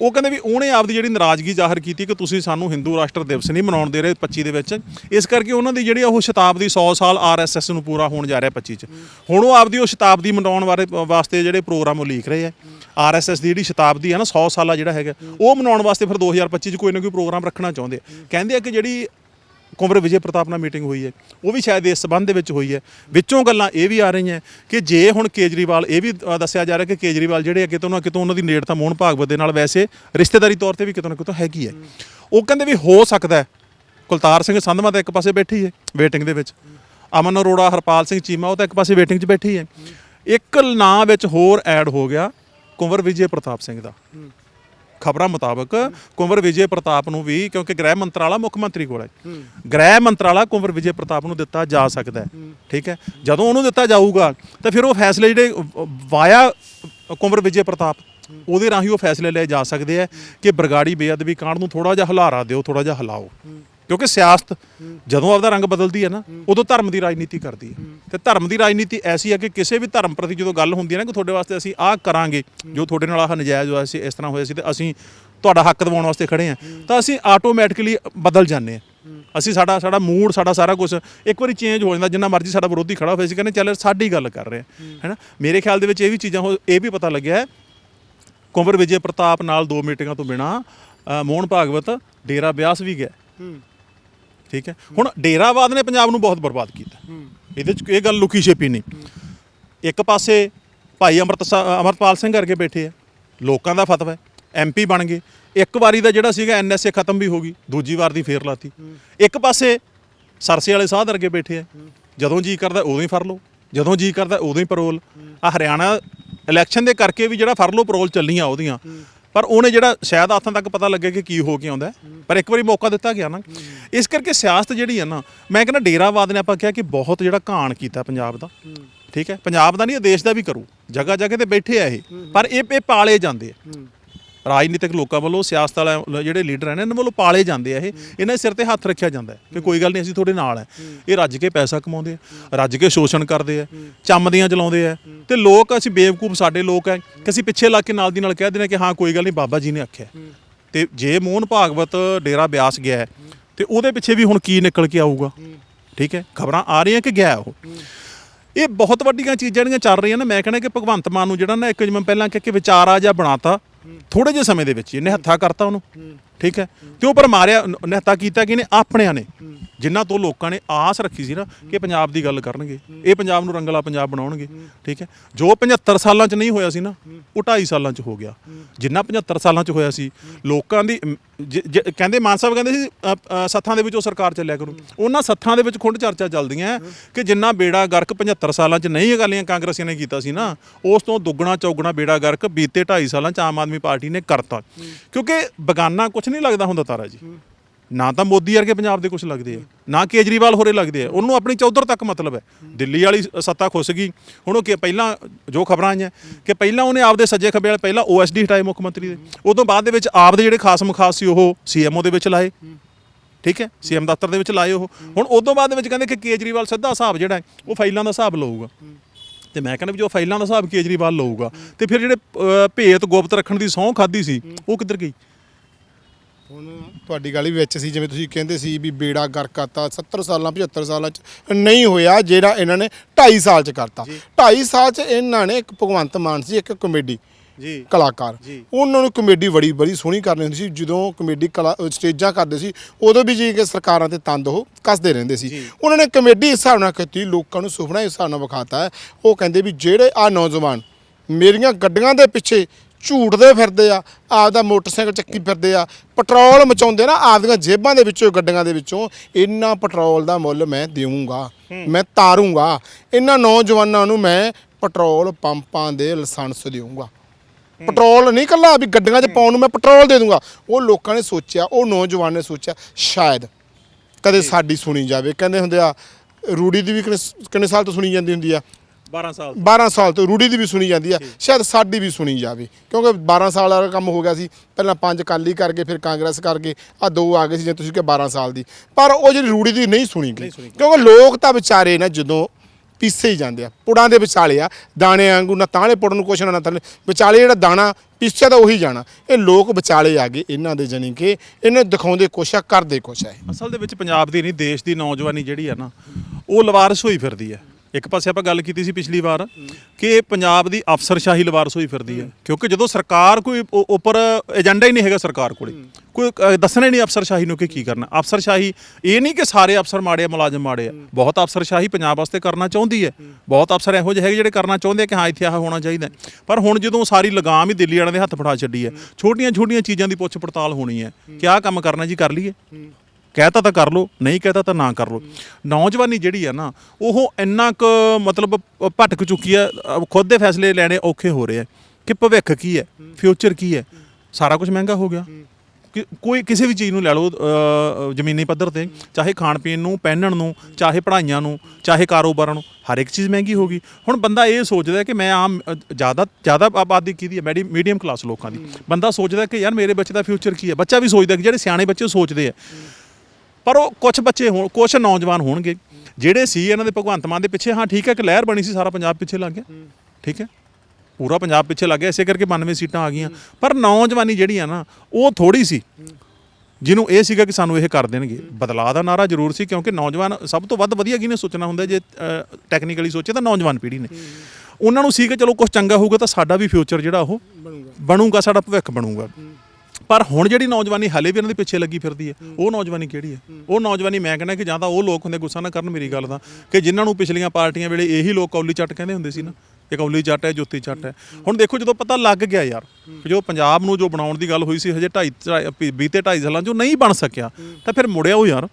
ਉਹ ਕਹਿੰਦੇ ਵੀ ਉਹਨੇ ਆਪਦੀ ਜਿਹੜੀ ਨਾਰਾਜ਼ਗੀ ਜ਼ਾਹਰ ਕੀਤੀ ਕਿ ਤੁਸੀਂ ਸਾਨੂੰ ਹਿੰਦੂ ਰਾਸ਼ਟਰ ਦਿਵਸ ਨਹੀਂ ਮਨਾਉਣ ਦੇ ਰਹੇ 25 ਦੇ ਵਿੱਚ। ਇਸ ਕਰਕੇ ਉਹਨਾਂ ਦੀ ਜਿਹੜੀ ਉਹ ਸ਼ਤਾਬਦੀ 100 ਸਾਲ ਆਰਐਸਐਸ ਨੂੰ ਪੂਰਾ ਹੋਣ ਜਾ ਰਿਹਾ 25 ਚ। ਹੁਣ ਉਹ ਆਪਦੀ ਉਹ ਸ਼ਤਾਬਦੀ ਮਨਾਉਣ ਬਾਰੇ, ਵਾਸਤੇ ਜਿਹੜੇ ਪ੍ਰੋਗਰਾਮ ਉਹ ਲਿਖ ਰਹੇ ਆ ਆਰਐਸਐਸ ਦੀ ਜਿਹੜੀ ਸ਼ਤਾਬਦੀ ਹੈ ਨਾ 100 ਸਾਲਾ ਜਿਹੜਾ ਹੈਗਾ, ਉਹ ਮਨਾਉਣ ਵਾਸਤੇ ਫਿਰ 2025 ਚ ਕੋਈ ਨਾ ਕੋਈ ਪ੍ਰੋਗਰਾਮ ਰੱਖਣਾ ਚਾਹੁੰਦੇ ਆ। ਕਹਿੰਦੇ ਆ ਕਿ ਜਿਹੜੀ ਕੁੰਵਰ ਵਿਜੇ ਪ੍ਰਤਾਪ ਨਾਲ ਮੀਟਿੰਗ ਹੋਈ ਹੈ। ਉਹ ਵੀ ਸ਼ਾਇਦ ਇਸ ਸਬੰਧ ਦੇ ਵਿੱਚ ਹੋਈ ਹੈ। ਵਿੱਚੋਂ ਗੱਲਾਂ ਇਹ ਵੀ ਆ ਰਹੀਆਂ ਕਿ ਜੇ ਹੁਣ ਕੇਜਰੀਵਾਲ, ਇਹ ਵੀ ਦੱਸਿਆ ਜਾ ਰਿਹਾ ਕਿ ਕੇਜਰੀਵਾਲ ਜਿਹੜੇ ਆ ਕਿਤੋਂ ਨਾ ਕਿਤੋਂ ਉਹਨਾਂ ਦੀ ਨੇੜਤਾ ਮੋਹਨ ਭਾਗਵਤ ਦੇ ਨਾਲ ਵੈਸੇ ਰਿਸ਼ਤੇਦਾਰੀ ਤੌਰ ਤੇ ਵੀ ਕਿਤੋਂ ਨਾ ਕਿਤੋਂ ਹੈਗੀ ਹੈ। ਉਹ ਕਹਿੰਦੇ ਵੀ ਹੋ ਸਕਦਾ ਕੁਲਤਾਰ ਸਿੰਘ ਸੰਧਵਾ ਤਾਂ ਇੱਕ ਪਾਸੇ ਬੈਠੀ ਹੈ ਵੇਟਿੰਗ ਦੇ ਵਿੱਚ। ਅਮਨ ਅਰੋੜਾ, ਹਰਪਾਲ ਸਿੰਘ ਚੀਮਾ, ਉਹ ਤਾਂ ਇੱਕ ਪਾਸੇ ਵੇਟਿੰਗ 'ਚ ਬੈਠੀ ਹੈ। ਇੱਕ ਨਾਂ ਵਿੱਚ ਹੋਰ ਐਡ ਹੋ ਗਿਆ ਕੁੰਵਰ ਵਿਜੇ ਪ੍ਰਤਾਪ ਸਿੰਘ ਦਾ। ਖਬਰਾਂ ਮੁਤਾਬਕ ਕੁੰਵਰ ਵਿਜੇ ਪ੍ਰਤਾਪ ਨੂੰ ਵੀ ਕਿਉਂਕਿ ਗ੍ਰਹਿ ਮੰਤਰਾਲਾ ਮੁੱਖ ਮੰਤਰੀ ਕੋਲ ਹੈ। ਗ੍ਰਹਿ ਮੰਤਰਾਲਾ ਕੁੰਵਰ ਵਿਜੇ ਪ੍ਰਤਾਪ ਨੂੰ ਦਿੱਤਾ ਜਾ ਸਕਦਾ ਹੈ ਠੀਕ ਹੈ? ਜਦੋਂ ਉਹਨੂੰ ਦਿੱਤਾ ਜਾਊਗਾ ਤਾਂ ਫਿਰ ਉਹ ਫੈਸਲੇ ਜਿਹੜੇ ਵਾਇਆ ਕੁੰਵਰ ਵਿਜੇ ਪ੍ਰਤਾਪ ਉਹਦੇ ਰਾਹੀਂ ਉਹ ਫੈਸਲੇ ਲਏ ਜਾ ਸਕਦੇ ਆ ਕਿ ਬਰਗਾੜੀ ਬੇਅਦਬੀ ਕਾਂਡ ਨੂੰ ਥੋੜਾ ਜਿਹਾ ਹਲਾਰਾ ਦਿਓ ਥੋੜਾ ਜਿਹਾ ਹਲਾਓ। ਕਿਉਂਕਿ ਸਿਆਸਤ ਜਦੋਂ ਆਪਦਾ ਰੰਗ ਬਦਲਦੀ ਹੈ ਨਾ, ਉਦੋਂ ਧਰਮ ਦੀ ਰਾਜਨੀਤੀ ਕਰਦੀ ਹੈ। ਤੇ ਧਰਮ ਦੀ ਰਾਜਨੀਤੀ ਐਸੀ ਹੈ ਕਿ ਕਿਸੇ ਵੀ ਧਰਮ ਪ੍ਰਤੀ ਜਦੋਂ ਗੱਲ ਹੁੰਦੀ ਹੈ ਨਾ ਕਿ ਤੁਹਾਡੇ ਵਾਸਤੇ ਅਸੀਂ ਆਹ ਕਰਾਂਗੇ, ਜੋ ਤੁਹਾਡੇ ਨਾਲ ਆਹ ਨਜਾਇਜ਼ ਹੋਇਆ ਸੀ, ਇਸ ਤਰ੍ਹਾਂ ਹੋਇਆ ਸੀ ਤੇ ਅਸੀਂ ਤੁਹਾਡਾ ਹੱਕ ਦਿਵਾਉਣ ਵਾਸਤੇ ਖੜੇ ਹਾਂ, ਤਾਂ ਅਸੀਂ ਆਟੋਮੈਟਿਕਲੀ ਬਦਲ ਜਾਂਦੇ ਹਾਂ। ਅਸੀਂ ਸਾਡਾ ਸਾਡਾ ਮੂਡ ਸਾਡਾ ਸਾਰਾ ਕੁਝ ਇੱਕ ਵਾਰੀ ਚੇਂਜ ਹੋ ਜਾਂਦਾ, ਜਿੰਨਾ ਮਰਜ਼ੀ ਸਾਡਾ ਵਿਰੋਧੀ ਖੜਾ ਹੋਇਆ ਸੀ ਕਹਿੰਦੇ ਚੱਲ ਸਾਡੀ ਗੱਲ ਕਰ ਰਹੇ ਆ ਹੈਨਾ ਮੇਰੇ ਖਿਆਲ ਦੇ ਵਿੱਚ ਇਹ ਵੀ ਚੀਜ਼ਾਂ ਹੋ- ਇਹ ਵੀ ਪਤਾ ਲੱਗਿਆ ਹੈ। ਕੁੰਵਰ ਵਿਜੇ ਪ੍ਰਤਾਪ ਨਾਲ ਦੋ ਮੀਟਿੰਗਾਂ ਤੋਂ ਬਿਨਾ ਮੋਹਨ ਭਾਗਵਤ, ਡੇਰਾ ਬਿਆਸ ਵੀ ਗਿਆ। ਠੀਕ ਹੈ? ਹੁਣ ਡੇਰਾਵਾਦ ਨੇ ਪੰਜਾਬ ਨੂੰ ਬਹੁਤ ਬਰਬਾਦ ਕੀਤਾ। ਇਹਦੇ ਚ ਇਹ ਗੱਲ ਲੁਕੀ ਛੇਪੀ ਨਹੀਂ। ਇੱਕ ਪਾਸੇ ਭਾਈ ਅੰਮ੍ਰਿਤ ਅਮਰਪਾਲ ਸਿੰਘ ਵਰਗੇ ਬੈਠੇ ਆ। ਲੋਕਾਂ ਦਾ ਫਤਵਾ ਹੈ। ਐਮਪੀ ਬਣ ਗਏ। ਇੱਕ ਵਾਰੀ ਦਾ ਜਿਹੜਾ ਸੀਗਾ ਐਨਐਸਏ ਖਤਮ ਵੀ ਹੋ ਗਈ। ਦੂਜੀ ਵਾਰ ਦੀ ਫੇਰ ਲਾਤੀ। ਇੱਕ ਪਾਸੇ ਸਰਸੇ ਵਾਲੇ ਸਾਧ ਵਰਗੇ ਬੈਠੇ ਆ। ਜਦੋਂ ਜੀ ਕਰਦਾ ਉਦੋਂ ਹੀ ਫੜ ਲਓ। ਜਦੋਂ ਜੀ ਕਰਦਾ ਉਦੋਂ ਹੀ ਪਰੋਲ ਆ ਹਰਿਆਣਾ ਇਲੈਕਸ਼ਨ ਦੇ ਕਰਕੇ ਵੀ ਜਿਹੜਾ ਫਰਲੋ ਪਰੋਲ ਚੱਲੀਆਂ ਉਹਦੀਆਂ। ਪਰ ਉਹਨੇ ਜਿਹੜਾ ਸ਼ਾਇਦ ਹੱਥਾਂ ਤੱਕ ਪਤਾ ਲੱਗੇ ਕਿ ਕੀ ਹੋ ਕੇ ਆਉਂਦਾ। ਪਰ ਇੱਕ ਵਾਰੀ ਮੌਕਾ ਦਿੱਤਾ ਗਿਆ ਨਾ। ਇਸ ਕਰਕੇ ਸਿਆਸਤ ਜਿਹੜੀ ਹੈ ਨਾ ਮੈਂ ਕਹਿੰਦਾ ਡੇਰਾਵਾਦ ਨੇ ਆਪਾਂ ਕਿਹਾ ਕਿ ਬਹੁਤ ਜਿਹੜਾ ਘਾਣ ਕੀਤਾ ਪੰਜਾਬ ਦਾ। ਠੀਕ ਹੈ? ਪੰਜਾਬ ਦਾ ਨਹੀਂ ਇਹ ਦੇਸ਼ ਦਾ ਵੀ ਕਰੂ। ਜਗ੍ਹਾ ਜਗ੍ਹਾ ਤੇ ਬੈਠੇ ਆ ਇਹ। ਪਰ ਇਹ ਇਹ ਪਾਲੇ ਜਾਂਦੇ ਆ। ਰਾਜਨੀਤਿਕ ਲੋਕਾਂ ਵੱਲੋਂ ਸਿਆਸਤ ਵਾਲੇ ਜਿਹੜੇ ਲੀਡਰ ਹਨ ਇਹਨਾਂ ਵੱਲੋਂ ਪਾਲੇ ਜਾਂਦੇ ਆ ਇਹ। ਇਹਨਾਂ ਦੇ ਸਿਰ ਤੇ ਹੱਥ ਰੱਖਿਆ ਜਾਂਦਾ ਹੈ ਕਿ ਕੋਈ ਗੱਲ ਨਹੀਂ ਅਸੀਂ ਤੁਹਾਡੇ ਨਾਲ ਹੈ। ਇਹ ਰੱਜ ਕੇ ਪੈਸਾ ਕਮਾਉਂਦੇ ਆ ਰੱਜ ਕੇ ਸ਼ੋਸ਼ਣ ਕਰਦੇ ਆ ਚੰਮਦੀਆਂ ਚਲਾਉਂਦੇ ਆ। ਤੇ ਲੋਕ ਅਸੀਂ ਬੇਵਕੂਫ ਸਾਡੇ ਲੋਕ ਹੈ ਕਿ ਅਸੀਂ ਪਿੱਛੇ ਲੱਗ ਕੇ ਨਾਲ ਦੀ ਨਾਲ ਕਹਿ ਦਿੰਦੇ ਕਿ ਹਾਂ ਕੋਈ ਗੱਲ ਨਹੀਂ ਬਾਬਾ ਜੀ ਨੇ ਆਖਿਆ। ਤੇ ਜੇ ਮੋਹਨ ਭਾਗਵਤ ਡੇਰਾ ਬਿਆਸ ਗਿਆ ਤੇ ਉਹਦੇ ਪਿੱਛੇ ਵੀ ਹੁਣ ਕੀ ਨਿਕਲ ਕੇ ਆਊਗਾ? ਠੀਕ ਹੈ ਖਬਰਾਂ ਆ ਰਹੀਆਂ ਕਿ ਗਿਆ ਉਹ? ਇਹ ਬਹੁਤ ਵੱਡੀਆਂ ਚੀਜ਼ਾਂ ਜਿਹੜੀਆਂ ਚੱਲ ਰਹੀਆਂ ਨੇ। ਮੈਂ ਕਹਿੰਦਾ ਕਿ ਭਗਵੰਤ ਮਾਨ ਨੂੰ ਜਿਹੜਾ ਨਾ ਇੱਕ ਜਿਵੇਂ ਪਹਿਲਾਂ ਕਿ ਵਿਚਾਰਾ ਜਾਂ ਬਣਾਤਾ ਥੋੜੇ ਜਿਹੇ ਸਮੇਂ ਦੇ ਵਿੱਚ ਹੀ ਇਹਨੇ ਹੱਥਾ ਕਰਤਾ ਉਹਨੂੰ। ਠੀਕ ਹੈ? ਤੇ ਉਹ ਪਰ ਮਾਰਿਆ ਨਹਿਤਾ ਕੀਤਾ ਕਿ ਨੇ ਆਪਣਿਆਂ ਨੇ। ਜਿਨ੍ਹਾਂ ਤੋਂ ਲੋਕਾਂ ਨੇ ਆਸ ਰੱਖੀ ਸੀ ਨਾ ਕਿ ਪੰਜਾਬ ਦੀ ਗੱਲ ਕਰਨਗੇ। ਇਹ ਪੰਜਾਬ ਨੂੰ ਰੰਗਲਾ ਪੰਜਾਬ ਬਣਾਉਣਗੇ। ਠੀਕ ਹੈ? ਜੋ 75 ਸਾਲਾਂ 'ਚ ਨਹੀਂ ਹੋਇਆ ਸੀ ਨਾ ਉਹ 2.5 ਸਾਲਾਂ 'ਚ ਹੋ ਗਿਆ। ਜਿੰਨਾ 75 ਸਾਲਾਂ 'ਚ ਹੋਇਆ ਸੀ ਲੋਕਾਂ ਦੀ ਕਹਿੰਦੇ ਮਾਨ ਸਾਹਿਬ ਕਹਿੰਦੇ ਸੀ ਸੱਥਾਂ ਦੇ ਵਿੱਚ ਉਹ ਸਰਕਾਰ ਚੱਲਿਆ ਕਰੂ। ਉਹਨਾਂ ਸੱਥਾਂ ਦੇ ਵਿੱਚ ਖੁੰਡ ਚਰਚਾ ਚੱਲਦੀਆਂ ਕਿ ਜਿੰਨਾ ਬੇੜਾ ਗਰਕ 75 ਸਾਲਾਂ 'ਚ ਨਹੀਂ ਅਕਾਲੀਆਂ ਕਾਂਗਰਸੀਆਂ ਨੇ ਕੀਤਾ ਸੀ ਨਾ ਉਸ ਤੋਂ ਦੁੱਗਣਾ ਚੌਗਣਾ ਬੇੜਾ ਗਰਕ ਬੀਤੇ 2.5 ਸਾਲਾਂ 'ਚ ਆਮ ਆਦਮੀ ਪਾਰਟੀ ਨੇ ਕਰਤਾ। ਕਿਉਂਕਿ ਬਗਾਨਾ ਕੁਝ ਨਹੀਂ ਲੱਗਦਾ ਹੁੰਦਾ ਤਾਰਾ ਜੀ। ਨਾ ਤਾਂ ਮੋਦੀ ਵਰਗੇ ਪੰਜਾਬ ਦੇ ਕੁਝ ਲੱਗਦੇ ਆ, ਨਾ ਕੇਜਰੀਵਾਲ ਹੋਰੇ ਲੱਗਦੇ ਆ। ਉਹਨੂੰ ਆਪਣੀ ਚੌਧਰ ਤੱਕ ਮਤਲਬ ਹੈ। ਦਿੱਲੀ ਵਾਲੀ ਸੱਤਾ ਖੁੱਸ ਗਈ। ਹੁਣ ਉਹ ਕਿ ਪਹਿਲਾਂ ਜੋ ਖਬਰਾਂ ਆਈਆਂ, ਕਿ ਪਹਿਲਾਂ ਉਹਨੇ ਆਪਦੇ ਸੱਜੇ ਖੱਬੇ ਵਾਲੇ, ਪਹਿਲਾਂ ਓਐਸਡੀ ਹਟਾਏ ਮੁੱਖ ਮੰਤਰੀ ਦੇ। ਉਦੋਂ ਬਾਅਦ ਦੇ ਵਿੱਚ ਆਪਦੇ ਜਿਹੜੇ ਖਾਸ ਮੁਖਾਸ ਸੀ, ਉਹ ਸੀਐਮਓ ਦੇ ਵਿੱਚ ਲਾਏ। ਠੀਕ ਹੈ? ਸੀਐਮ ਦਫ਼ਤਰ ਦੇ ਵਿੱਚ ਲਾਏ ਉਹ। ਹੁਣ ਉਦੋਂ ਬਾਅਦ ਦੇ ਵਿੱਚ ਕਹਿੰਦੇ ਕਿ ਕੇਜਰੀਵਾਲ ਸਿੱਧਾ ਹਿਸਾਬ ਜਿਹੜਾ ਹੈ, ਉਹ ਫਾਈਲਾਂ ਦਾ ਹਿਸਾਬ ਲਊਗਾ। ਤੇ ਮੈਂ ਕਹਿੰਦਾ ਵੀ ਜੋ ਫਾਈਲਾਂ ਦਾ ਹਿਸਾਬ ਕੇਜਰੀਵਾਲ ਲਊਗਾ, ਤੇ ਫਿਰ ਜਿਹੜੇ ਭੇਤ ਗੁਪਤ ਰੱਖਣ ਦੀ ਸਹੁੰ ਖਾਦੀ ਸੀ, ਉਹ ਕਿੱਧਰ ਗਈ? ਹੁਣ ਤੁਹਾਡੀ ਗੱਲ ਵੀ ਵਿੱਚ ਸੀ ਜਿਵੇਂ ਤੁਸੀਂ ਕਹਿੰਦੇ ਸੀ ਵੀ ਬੇੜਾ ਗਰਕ ਕਰਤਾ 70 ਸਾਲਾਂ 75 ਸਾਲਾਂ ਚ ਨਹੀਂ ਹੋਇਆ ਜਿਹੜਾ ਇਹਨਾਂ ਨੇ 2.5 ਸਾਲ ਚ ਕਰਤਾ। 2.5 ਸਾਲ ਚ ਇਹਨਾਂ ਨੇ ਇੱਕ ਭਗਵੰਤ ਮਾਨ ਸੀ ਇੱਕ ਕਮੇਡੀ ਜੀ। ਕਲਾਕਾਰ। ਉਹਨਾਂ ਨੂੰ ਕਮੇਡੀ ਬੜੀ ਬੜੀ ਸੋਹਣੀ ਕਰਨੀ ਹੁੰਦੀ ਸੀ। ਜਦੋਂ ਕਮੇਡੀ ਕਲਾ ਸਟੇਜਾਂ ਕਰਦੇ ਸੀ ਉਦੋਂ ਵੀ ਜੀ ਕਿ ਸਰਕਾਰਾਂ ਤੇ ਤੰਦ ਉਹ ਕੱਸਦੇ ਰਹਿੰਦੇ ਸੀ। ਉਹਨਾਂ ਨੇ ਕਮੇਡੀ ਇਸ ਹਿਸਾਬ ਨਾਲ ਕੀਤੀ ਲੋਕਾਂ ਨੂੰ ਸੁਪਨਾ ਇਸ ਹਿਸਾਬ ਨਾਲ ਵਿਖਾਤਾ ਉਹ ਕਹਿੰਦੇ ਵੀ ਜਿਹੜੇ ਆ ਨੌਜਵਾਨ ਮੇਰੀਆਂ ਗੱਡੀਆਂ ਦੇ ਪਿੱਛੇ ਝੂਟਦੇ ਫਿਰਦੇ ਆ, ਆਪਦਾ ਮੋਟਰਸਾਈਕਲ ਚੱਕੀ ਫਿਰਦੇ ਆ। ਪੈਟਰੋਲ ਮਚਾਉਂਦੇ ਨਾ, ਆਪਦੀਆਂ ਜੇਬਾਂ ਦੇ ਵਿੱਚੋਂ, ਗੱਡੀਆਂ ਦੇ ਵਿੱਚੋਂ। ਇੰਨਾ ਪੈਟਰੋਲ ਦਾ ਮੁੱਲ ਮੈਂ ਦੇਵਾਂਗਾ ਮੈਂ ਤਾਰੂੰਗਾ। ਇਹਨਾਂ ਨੌਜਵਾਨਾਂ ਨੂੰ ਮੈਂ ਪੈਟਰੋਲ ਪੰਪਾਂ ਦੇ ਲਾਇਸੈਂਸ ਦੇਵਾਂਗਾ ਪੈਟਰੋਲ ਨਹੀਂ ਕੱਲਾ ਵੀ ਗੱਡੀਆਂ 'ਚ ਪਾਉਣ ਨੂੰ ਮੈਂ ਪੈਟਰੋਲ ਦੇ ਦੂੰਗਾ। ਉਹ ਲੋਕਾਂ ਨੇ ਸੋਚਿਆ, ਉਹ ਨੌਜਵਾਨ ਨੇ ਸੋਚਿਆ, ਸ਼ਾਇਦ ਕਦੇ ਸਾਡੀ ਸੁਣੀ ਜਾਵੇ। ਕਹਿੰਦੇ ਹੁੰਦੇ ਆ, ਰੂੜੀ ਦੀ ਵੀ ਕਿੰਨੇ ਕਿੰਨੇ ਸਾਲ ਤੋਂ ਸੁਣੀ ਜਾਂਦੀ ਹੁੰਦੀ ਆ। 12 ਸਾਲ 12 ਸਾਲ ਤੋਂ ਰੂੜੀ ਦੀ ਵੀ ਸੁਣੀ ਜਾਂਦੀ ਆ ਸ਼ਾਇਦ ਸਾਡੀ ਵੀ ਸੁਣੀ ਜਾਵੇ ਕਿਉਂਕਿ 12 ਸਾਲ ਵਾਲਾ ਕੰਮ ਹੋ ਗਿਆ ਸੀ ਪਹਿਲਾਂ ਪੰਜ ਕਾਲੀ ਕਰਕੇ ਫਿਰ ਕਾਂਗਰਸ ਕਰਕੇ ਆ ਦੋ ਆ ਗਏ ਸੀ ਜੇ ਤੁਸੀਂ ਕਿ 12 ਸਾਲ ਦੀ। ਪਰ ਉਹ ਜਿਹੜੀ ਰੂੜੀ ਦੀ ਨਹੀਂ ਸੁਣੀ ਗਈ ਕਿਉਂਕਿ ਲੋਕ ਤਾਂ ਵਿਚਾਰੇ ਨਾ ਜਦੋਂ ਪੀਸੇ ਹੀ ਜਾਂਦੇ ਆ ਪੁੜਾਂ ਦੇ ਵਿਚਾਲੇ ਆ ਦਾਣੇ ਵਾਂਗੂ ਨਾ ਤਾਲੇ ਪੁੜ ਨੂੰ ਕੁਛ ਨਾ ਨਾ ਥੱਲੇ ਵਿਚਾਲੇ ਜਿਹੜਾ ਦਾਣਾ ਪੀਸਿਆ ਤਾਂ ਉਹੀ ਜਾਣਾ। ਇਹ ਲੋਕ ਵਿਚਾਲੇ ਆ ਗਏ ਇਹਨਾਂ ਦੇ ਜਾਣੀ ਕਿ ਇਹਨੇ ਦਿਖਾਉਂਦੇ ਕੁਛ ਆ ਕਰਦੇ ਕੁਛ ਆ। ਅਸਲ ਦੇ ਵਿੱਚ ਪੰਜਾਬ ਦੀ ਨਹੀਂ ਦੇਸ਼ ਦੀ ਨੌਜਵਾਨੀ ਜਿਹੜੀ ਹੈ ਨਾ ਉਹ ਲਵਾਰਸ ਹੋਈ ਫਿਰਦੀ ਹੈ ਇੱਕ ਪਾਸੇ ਆਪਾਂ ਗੱਲ ਕੀਤੀ ਸੀ ਪਿਛਲੀ ਵਾਰ ਕਿ ਪੰਜਾਬ ਦੀ ਅਫਸਰਸ਼ਾਹੀ ਲਵਾਰਸ ਹੋਈ ਫਿਰਦੀ ਹੈ। ਕਿਉਂਕਿ ਜਦੋਂ ਸਰਕਾਰ ਕੋਈ ਉੱਪਰ ਏਜੰਡਾ ਹੀ ਨਹੀਂ ਹੈਗਾ ਸਰਕਾਰ ਕੋਲੇ। ਕੋਈ ਦੱਸਣਾ ਹੀ ਨਹੀਂ ਅਫਸਰਸ਼ਾਹੀ ਨੂੰ ਕਿ ਕੀ ਕਰਨਾ। ਅਫਸਰਸ਼ਾਹੀ ਇਹ ਨਹੀਂ ਕਿ ਸਾਰੇ ਅਫਸਰ ਮਾੜੇ ਆ, ਮੁਲਾਜ਼ਮ ਮਾੜੇ ਆ। ਬਹੁਤ ਅਫਸਰਸ਼ਾਹੀ ਪੰਜਾਬ ਵਾਸਤੇ ਕਰਨਾ ਚਾਹੁੰਦੀ ਹੈ। ਬਹੁਤ ਅਫਸਰ ਇਹੋ ਜਿਹੇ ਹੈਗੇ ਜਿਹੜੇ ਕਰਨਾ ਚਾਹੁੰਦੇ ਆ ਕਿ ਹਾਂ, ਇੱਥੇ ਆਹ ਹੋਣਾ ਚਾਹੀਦਾ ਪਰ ਹੁਣ ਜਦੋਂ ਸਾਰੀ ਲਗਾਮ ਹੀ ਦਿੱਲੀ ਵਾਲਿਆਂ ਦੇ ਹੱਥ ਫੜਾ ਛੱਡੀ ਹੈ ਛੋਟੀਆਂ ਛੋਟੀਆਂ ਚੀਜ਼ਾਂ ਦੀ ਪੁੱਛ ਪੜਤਾਲ ਹੋਣੀ ਹੈ। ਕਿ ਆਹ ਕੰਮ ਕਰਨਾ ਜੀ, ਕਰ ਲਈਏ। ਕਹਿਤਾ ਤਾਂ ਕਰ ਲੋ ਨਹੀਂ ਕਹਿਤਾ ਤਾਂ ਨਾ ਕਰ ਲੋ ਨੌਜਵਾਨੀ ਜਿਹੜੀ ਆ ਨਾ, ਉਹ ਇੰਨਾ ਕੁ ਮਤਲਬ ਭਟਕ ਚੁੱਕੀ ਆ ਖੁਦ ਦੇ ਫੈਸਲੇ ਲੈਣੇ ਔਖੇ ਹੋ ਰਹੇ ਆ ਕਿ ਭਵਿੱਖ ਕੀ ਹੈ ਫਿਊਚਰ ਕੀ ਹੈ। ਸਾਰਾ ਕੁਝ ਮਹਿੰਗਾ ਹੋ ਗਿਆ। ਕਿ ਕੋਈ ਕਿਸੇ ਵੀ ਚੀਜ਼ ਨੂੰ ਲੈ ਲਓ ਜ਼ਮੀਨੀ ਪੱਧਰ ਤੇ, ਚਾਹੇ ਖਾਣ ਪੀਣ ਨੂੰ, ਪਹਿਨਣ ਨੂੰ, ਚਾਹੇ ਪੜ੍ਹਾਈਆਂ ਨੂੰ, ਚਾਹੇ ਕਾਰੋਬਾਰਾਂ ਨੂੰ, ਹਰ ਇੱਕ ਚੀਜ਼ ਮਹਿੰਗੀ ਹੋ ਗਈ। ਹੁਣ ਬੰਦਾ ਇਹ ਸੋਚਦਾ ਕਿ ਮੈਂ ਆਮ ਜ਼ਿਆਦਾ ਜ਼ਿਆਦਾ ਆਬਾਦੀ ਕਿਹਦੀ ਹੈ ਮੀਡੀਅਮ ਕਲਾਸ ਲੋਕਾਂ ਦੀ। ਬੰਦਾ ਸੋਚਦਾ ਕਿ ਯਾਰ ਮੇਰੇ ਬੱਚੇ ਦਾ ਫਿਊਚਰ ਕੀ ਹੈ? ਬੱਚਾ ਵੀ ਸੋਚਦਾ ਕਿ ਜਿਹੜੇ ਸਿਆਣੇ ਬੱਚੇ ਸੋਚਦੇ ਆ। ਪਰ ਉਹ ਕੁਝ ਬੱਚੇ ਹੋਣ ਕੁਝ ਨੌਜਵਾਨ ਹੋਣਗੇ। ਜਿਹੜੇ ਸੀ ਇਹਨਾਂ ਦੇ ਭਗਵੰਤ ਮਾਨ ਦੇ ਪਿੱਛੇ ਹਾਂ ਠੀਕ ਹੈ ਕਿ ਲਹਿਰ ਬਣੀ ਸੀ ਸਾਰਾ ਪੰਜਾਬ ਪਿੱਛੇ ਲੱਗ ਗਿਆ। ਠੀਕ ਹੈ? ਪੂਰਾ ਪੰਜਾਬ ਪਿੱਛੇ ਲੱਗ ਗਿਆ ਇਸੇ ਕਰਕੇ 92 ਸੀਟਾਂ ਆ ਗਈਆਂ। ਪਰ ਨੌਜਵਾਨੀ ਜਿਹੜੀ ਆ ਨਾ ਉਹ ਥੋੜੀ ਸੀ। ਜਿਹਨੂੰ ਇਹ ਸੀਗਾ ਕਿ ਸਾਨੂੰ ਇਹ ਕਰ ਦੇਣਗੇ। ਬਦਲਾਅ ਦਾ ਨਾਰਾ ਜ਼ਰੂਰ ਸੀ ਕਿਉਂਕਿ ਨੌਜਵਾਨ ਸਭ ਤੋਂ ਵੱਧ ਵਧੀਆ ਕਿਹਨੇ ਸੋਚਣਾ ਹੁੰਦਾ ਜੇ ਟੈਕਨੀਕਲੀ ਸੋਚੇ ਤਾਂ ਨੌਜਵਾਨ ਪੀੜ੍ਹੀ ਨੇ। ਉਹਨਾਂ ਨੂੰ ਸੀ ਕਿ ਚਲੋ ਕੁਝ ਚੰਗਾ ਹੋਊਗਾ ਤਾਂ ਸਾਡਾ ਵੀ ਫਿਊਚਰ ਜਿਹੜਾ ਉਹ ਬਣੂਗਾ। ਸਾਡਾ ਭਵਿੱਖ ਬਣੂਗਾ। ਪਰ ਹੁਣ ਜਿਹੜੀ ਨੌਜਵਾਨੀ ਹਲੇ ਵੀ ਇਹਨਾਂ ਦੇ ਪਿੱਛੇ ਲੱਗੀ ਫਿਰਦੀ ਹੈ ਉਹ ਨੌਜਵਾਨੀ ਕਿਹੜੀ ਹੈ? ਉਹ ਨੌਜਵਾਨੀ ਮੈਂ ਕਹਿੰਦਾ ਕਿ ਜਾਂ ਤਾਂ ਉਹ ਲੋਕ ਹੁੰਦੇ ਗੁੱਸਾ ਨਾ ਕਰਨ ਮੇਰੀ ਗੱਲ ਦਾ ਕਿ ਜਿਨ੍ਹਾਂ ਨੂੰ ਪਿਛਲੀਆਂ ਪਾਰਟੀਆਂ ਵੇਲੇ ਇਹੀ ਲੋਕ ਕੌਲੀ ਚੱਟ ਕਹਿੰਦੇ ਹੁੰਦੇ ਸੀ ਨਾ ਇਹ ਕੌਲੀ ਜੱਟ ਹੈ ਜੋਤੀ ਚੱਟ ਹੈ। ਹੁਣ ਦੇਖੋ ਜਦੋਂ ਪਤਾ ਲੱਗ ਗਿਆ ਯਾਰ ਕਿ ਜੋ ਪੰਜਾਬ ਨੂੰ ਜੋ ਬਣਾਉਣ ਦੀ ਗੱਲ ਹੋਈ ਸੀ ਹਜੇ 2.5 ਬੀਤੇ 2.5 ਸਾਲਾਂ ਚੋਂ ਨਹੀਂ ਬਣ ਸਕਿਆ ਤਾਂ ਫਿਰ ਮੁੜਿਆ ਉਹ ਯਾਰ।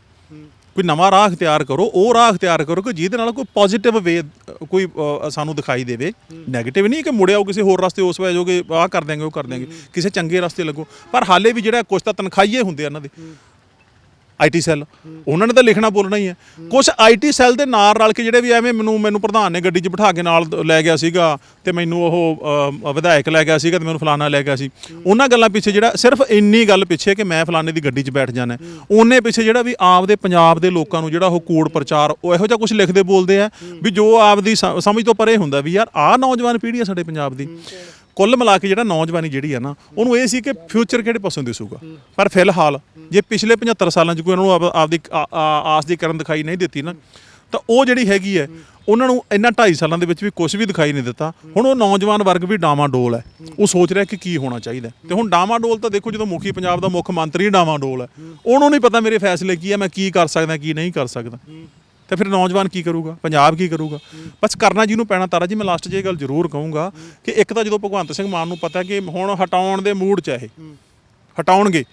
ਕੋਈ ਨਵਾਂ ਰਾਹ ਅਖਤਿਆਰ ਕਰੋ ਉਹ ਰਾਹ ਅਖਤਿਆਰ ਕਰੋ ਕਿ ਜਿਹਦੇ ਨਾਲ ਕੋਈ ਪੋਜ਼ਿਟਿਵ ਵੇ ਕੋਈ ਸਾਨੂੰ ਦਿਖਾਈ ਦੇਵੇ। 네ਗੇਟਿਵ ਨਹੀਂ ਕਿ ਮੁੜਿਆਓ ਕਿਸੇ ਹੋਰ ਰਸਤੇ ਉਸ ਵੇ ਜੋਗੇ ਆਹ ਕਰ ਦਿਆਂਗੇ ਉਹ ਕਰ ਦਿਆਂਗੇ। ਕਿਸੇ ਚੰਗੇ ਰਸਤੇ ਲੱਗੋ। ਪਰ ਹਾਲੇ ਵੀ ਜਿਹੜਾ ਕੁਝ ਤਾਂ ਤਨਖਾਹੀਏ ਹੁੰਦੇ ਆ ਇਹਨਾਂ ਦੇ। IT cell. ਉਹਨਾਂ ਨੇ ਤਾਂ ਲਿਖਣਾ ਬੋਲਣਾ ਹੀ ਹੈ। ਕੁਝ ਆਈਟੀ ਸੈੱਲ ਦੇ ਨਾਲ ਰਲ ਕੇ ਜਿਹੜੇ ਵੀ ਐਵੇਂ ਮੈਨੂੰ ਮੈਨੂੰ ਪ੍ਰਧਾਨ ਨੇ ਗੱਡੀ 'ਚ ਬਿਠਾ ਕੇ ਨਾਲ ਲੈ ਗਿਆ ਸੀਗਾ ਤੇ ਮੈਨੂੰ ਉਹ ਵਿਧਾਇਕ ਲੈ ਗਿਆ ਸੀਗਾ ਤੇ ਮੈਨੂੰ ਫਲਾਣਾ ਲੈ ਗਿਆ ਸੀ। ਉਹਨਾਂ ਗੱਲਾਂ ਪਿੱਛੇ ਜਿਹੜਾ, ਸਿਰਫ ਇੰਨੀ ਗੱਲ ਪਿੱਛੇ ਕਿ ਮੈਂ ਫਲਾਣੇ ਦੀ ਗੱਡੀ 'ਚ ਬੈਠ ਜਾਣਾ। ਹੈ। ਉਹਨੇ ਪਿੱਛੇ ਜਿਹੜਾ ਵੀ ਆਪਦੇ ਪੰਜਾਬ ਦੇ ਲੋਕਾਂ ਨੂੰ ਜਿਹੜਾ ਉਹ ਕੂੜ ਪ੍ਰਚਾਰ, ਉਹ ਇਹੋ ਜਿਹਾ ਕੁਝ ਲਿਖਦੇ ਬੋਲਦੇ ਆ ਵੀ ਜੋ ਆਪਦੀ ਸ- ਸਮਝ ਤੋਂ ਪਰੇ ਹੁੰਦਾ ਵੀ ਯਾਰ ਆਹ ਨੌਜਵਾਨ ਪੀੜ੍ਹੀ ਆ ਸਾਡੇ ਪੰਜਾਬ ਦੀ। ਕੁੱਲ ਮਿਲਾ ਕੇ ਜਿਹੜਾ ਨੌਜਵਾਨੀ ਜਿਹੜੀ ਆ ਨਾ, ਉਹਨੂੰ ਇਹ ਸੀ ਕਿ ਫਿਊਚਰ ਕਿਹੜੇ ਪਾਸੋਂ ਦਿਸੂਗਾ। ਪਰ ਫਿਲਹਾਲ ਜੇ ਪਿਛਲੇ 75 ਸਾਲਾਂ 'ਚ ਕੋਈ ਉਹਨਾਂ ਨੂੰ ਆਪ- ਆਪਦੀ ਆਸ ਦੀ ਕਰਨ ਦਿਖਾਈ ਨਹੀਂ ਦਿੱਤੀ ਨਾ, ਤਾਂ ਉਹ ਜਿਹੜੀ ਹੈਗੀ ਹੈ, ਉਹਨਾਂ ਨੂੰ ਇਹਨਾਂ 2.5 ਸਾਲਾਂ ਦੇ ਵਿੱਚ ਵੀ ਕੁਝ ਵੀ ਦਿਖਾਈ ਨਹੀਂ ਦਿੱਤਾ। ਹੁਣ ਉਹ ਨੌਜਵਾਨ ਵਰਗ ਵੀ ਡਾਮਾਡੋਲ ਹੈ। ਉਹ ਸੋਚ ਰਿਹਾ ਕਿ ਕੀ ਹੋਣਾ ਚਾਹੀਦਾ ਹੈ। ਤੇ ਹੁਣ ਡਾਮਾਡੋਲ ਤਾਂ ਦੇਖੋ ਜਦੋਂ ਮੁਖੀ ਪੰਜਾਬ ਦਾ ਮੁੱਖ ਮੰਤਰੀ ਡਾਮਾਡੋਲ ਹੈ, ਉਹਨੂੰ ਨਹੀਂ ਪਤਾ ਮੇਰੇ ਫੈਸਲੇ ਕੀ ਹੈ, ਮੈਂ ਕੀ ਕਰ ਸਕਦਾ, ਕੀ ਨਹੀਂ ਕਰ ਸਕਦਾ। ਤੇ ਫਿਰ ਨੌਜਵਾਨ ਕੀ ਕਰੂਗਾ? ਪੰਜਾਬ ਕੀ ਕਰੂਗਾ? ਬਸ ਕਰਨਾ ਜਿਹਨੂੰ ਪੈਣਾ ਤਾਰਾ ਜੀ, ਮੈਂ ਲਾਸਟ 'ਚ ਇਹ ਗੱਲ ਜ਼ਰੂਰ ਕਹੂੰਗਾ ਕਿ ਇੱਕ ਤਾਂ ਜਦੋਂ ਭਗਵੰਤ ਸਿੰਘ ਮਾਨ ਨੂੰ ਪਤਾ ਕਿ ਹੁਣ ਹਟਾਉਣ ਦੇ ਮੂਡ 'ਚ ਹੈ ਇਹ, ਹਟਾਉਣਗੇ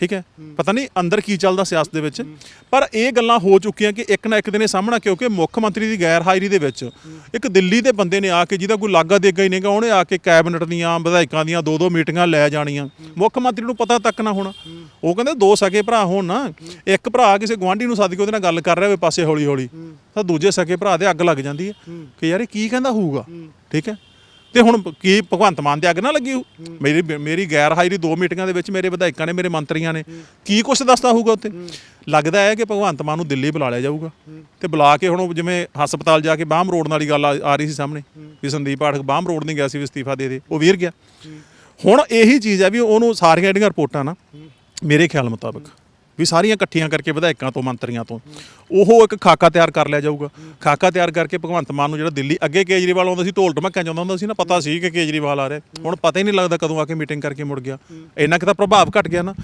ਠੀਕ ਹੈ? ਪਤਾ ਨਹੀਂ ਅੰਦਰ ਕੀ ਚੱਲਦਾ ਸਿਆਸਤ ਦੇ ਵਿੱਚ। ਪਰ ਇਹ ਗੱਲਾਂ ਹੋ ਚੁੱਕੀਆਂ ਕਿ ਇੱਕ ਨਾ ਇੱਕ ਦਿਨ ਇਹ ਸਾਹਮਣਾ ਕਿਉਂਕਿ ਮੁੱਖ ਮੰਤਰੀ ਦੀ ਗੈਰ ਹਾਜ਼ਰੀ ਦੇ ਵਿੱਚ ਇੱਕ ਦਿੱਲੀ ਦੇ ਬੰਦੇ ਨੇ ਆ ਕੇ ਜਿਹਦਾ ਕੋਈ ਲਾਗਾ ਦੇਗਾ ਹੀ ਨਹੀਂਗਾ, ਉਹਨੇ ਆ ਕੇ ਕੈਬਨਿਟ ਦੀਆਂ, ਵਿਧਾਇਕਾਂ ਦੀਆਂ ਦੋ ਦੋ ਮੀਟਿੰਗਾਂ ਲੈ ਜਾਣੀਆਂ। ਮੁੱਖ ਮੰਤਰੀ ਨੂੰ ਪਤਾ ਤੱਕ ਨਾ ਹੋਣਾ। ਉਹ ਕਹਿੰਦੇ ਦੋ ਸਕੇ ਭਰਾ ਹੋਣ ਨਾ। ਇੱਕ ਭਰਾ ਕਿਸੇ ਗਵਾਂਢੀ ਨੂੰ ਸੱਦ ਕੇ ਉਹਦੇ ਨਾਲ ਗੱਲ ਕਰ ਰਿਹਾ ਹੋਵੇ ਪਾਸੇ ਹੌਲੀ ਹੌਲੀ ਤਾਂ ਦੂਜੇ ਸਕੇ ਭਰਾ ਦੇ ਅੱਗ ਲੱਗ ਜਾਂਦੀ ਹੈ ਕਿ ਯਾਰ ਇਹ ਕੀ ਕਹਿੰਦਾ ਹੋਊਗਾ? ਠੀਕ ਹੈ? ਤੇ ਹੁਣ ਕੀ ਭਗਵੰਤ ਮਾਨ ਦੇ ਅੱਗ ਨਾ ਲੱਗੀ ਹੋਊ? ਮੇਰੀ ਮੇਰੀ ਗੈਰ ਹਾਜ਼ਰੀ ਦੋ ਮੀਟਿੰਗਾਂ ਦੇ ਵਿੱਚ ਮੇਰੇ ਵਿਧਾਇਕਾਂ ਨੇ ਮੇਰੇ ਮੰਤਰੀਆਂ ਨੇ ਕੀ ਕੁਛ ਦੱਸਦਾ ਹੋਊਗਾ ਉੱਥੇ? ਲੱਗਦਾ ਹੈ ਕਿ ਭਗਵੰਤ ਮਾਨ ਨੂੰ ਦਿੱਲੀ ਬੁਲਾ ਲਿਆ ਜਾਊਗਾ ਤੇ ਬੁਲਾ ਕੇ ਹੁਣ ਜਿਵੇਂ ਹਸਪਤਾਲ ਜਾ ਕੇ ਬਾਹਮ ਰੋਡ ਵਾਲੀ ਗੱਲ ਆ ਆ ਰਹੀ ਸੀ ਸਾਹਮਣੇ ਵੀ ਸੰਦੀਪ ਪਾਠਕ ਬਾਹਮ ਰੋਡ ਨਹੀਂ ਗਿਆ ਸੀ ਵੀ ਅਸਤੀਫਾ ਦੇ ਦੇ ਉਹ ਵੀਰ ਗਿਆ। ਹੁਣ ਇਹੀ ਚੀਜ਼ ਹੈ ਵੀ ਉਹਨੂੰ ਸਾਰੀਆਂ ਜਿਹੜੀਆਂ ਰਿਪੋਰਟਾਂ ਨਾ ਮੇਰੇ ਖਿਆਲ ਮੁਤਾਬਕ। ਵੀ ਸਾਰੀਆਂ ਇਕੱਠੀਆਂ ਕਰਕੇ ਵਿਧਾਇਕਾਂ ਤੋਂ, ਮੰਤਰੀਆਂ ਤੋਂ। ਉਹ ਇੱਕ ਖਾਕਾ ਤਿਆਰ ਕਰ ਲਿਆ ਜਾਊਗਾ। ਖਾਕਾ ਤਿਆਰ ਕਰਕੇ ਭਗਵੰਤ ਮਾਨ ਨੂੰ ਜਿਹੜਾ ਦਿੱਲੀ ਅੱਗੇ ਕੇਜਰੀਵਾਲ ਆਉਂਦਾ ਸੀ, ਢੋਲ ਢਮੱਕਿਆਂ ਜਾਂਦਾ ਹੁੰਦਾ ਸੀ ਨਾ, ਪਤਾ ਸੀ ਕਿ ਕੇਜਰੀਵਾਲ ਆ ਰਿਹਾ। ਹੁਣ ਪਤਾ ਹੀ ਨਹੀਂ ਲੱਗਦਾ ਕਦੋਂ ਆ ਕੇ ਮੀਟਿੰਗ ਕਰਕੇ ਮੁੜ ਗਿਆ। ਇੰਨਾ ਕਿ ਤਾਂ ਪ੍ਰਭਾਵ ਘਟ ਗਿਆ ਨਾ।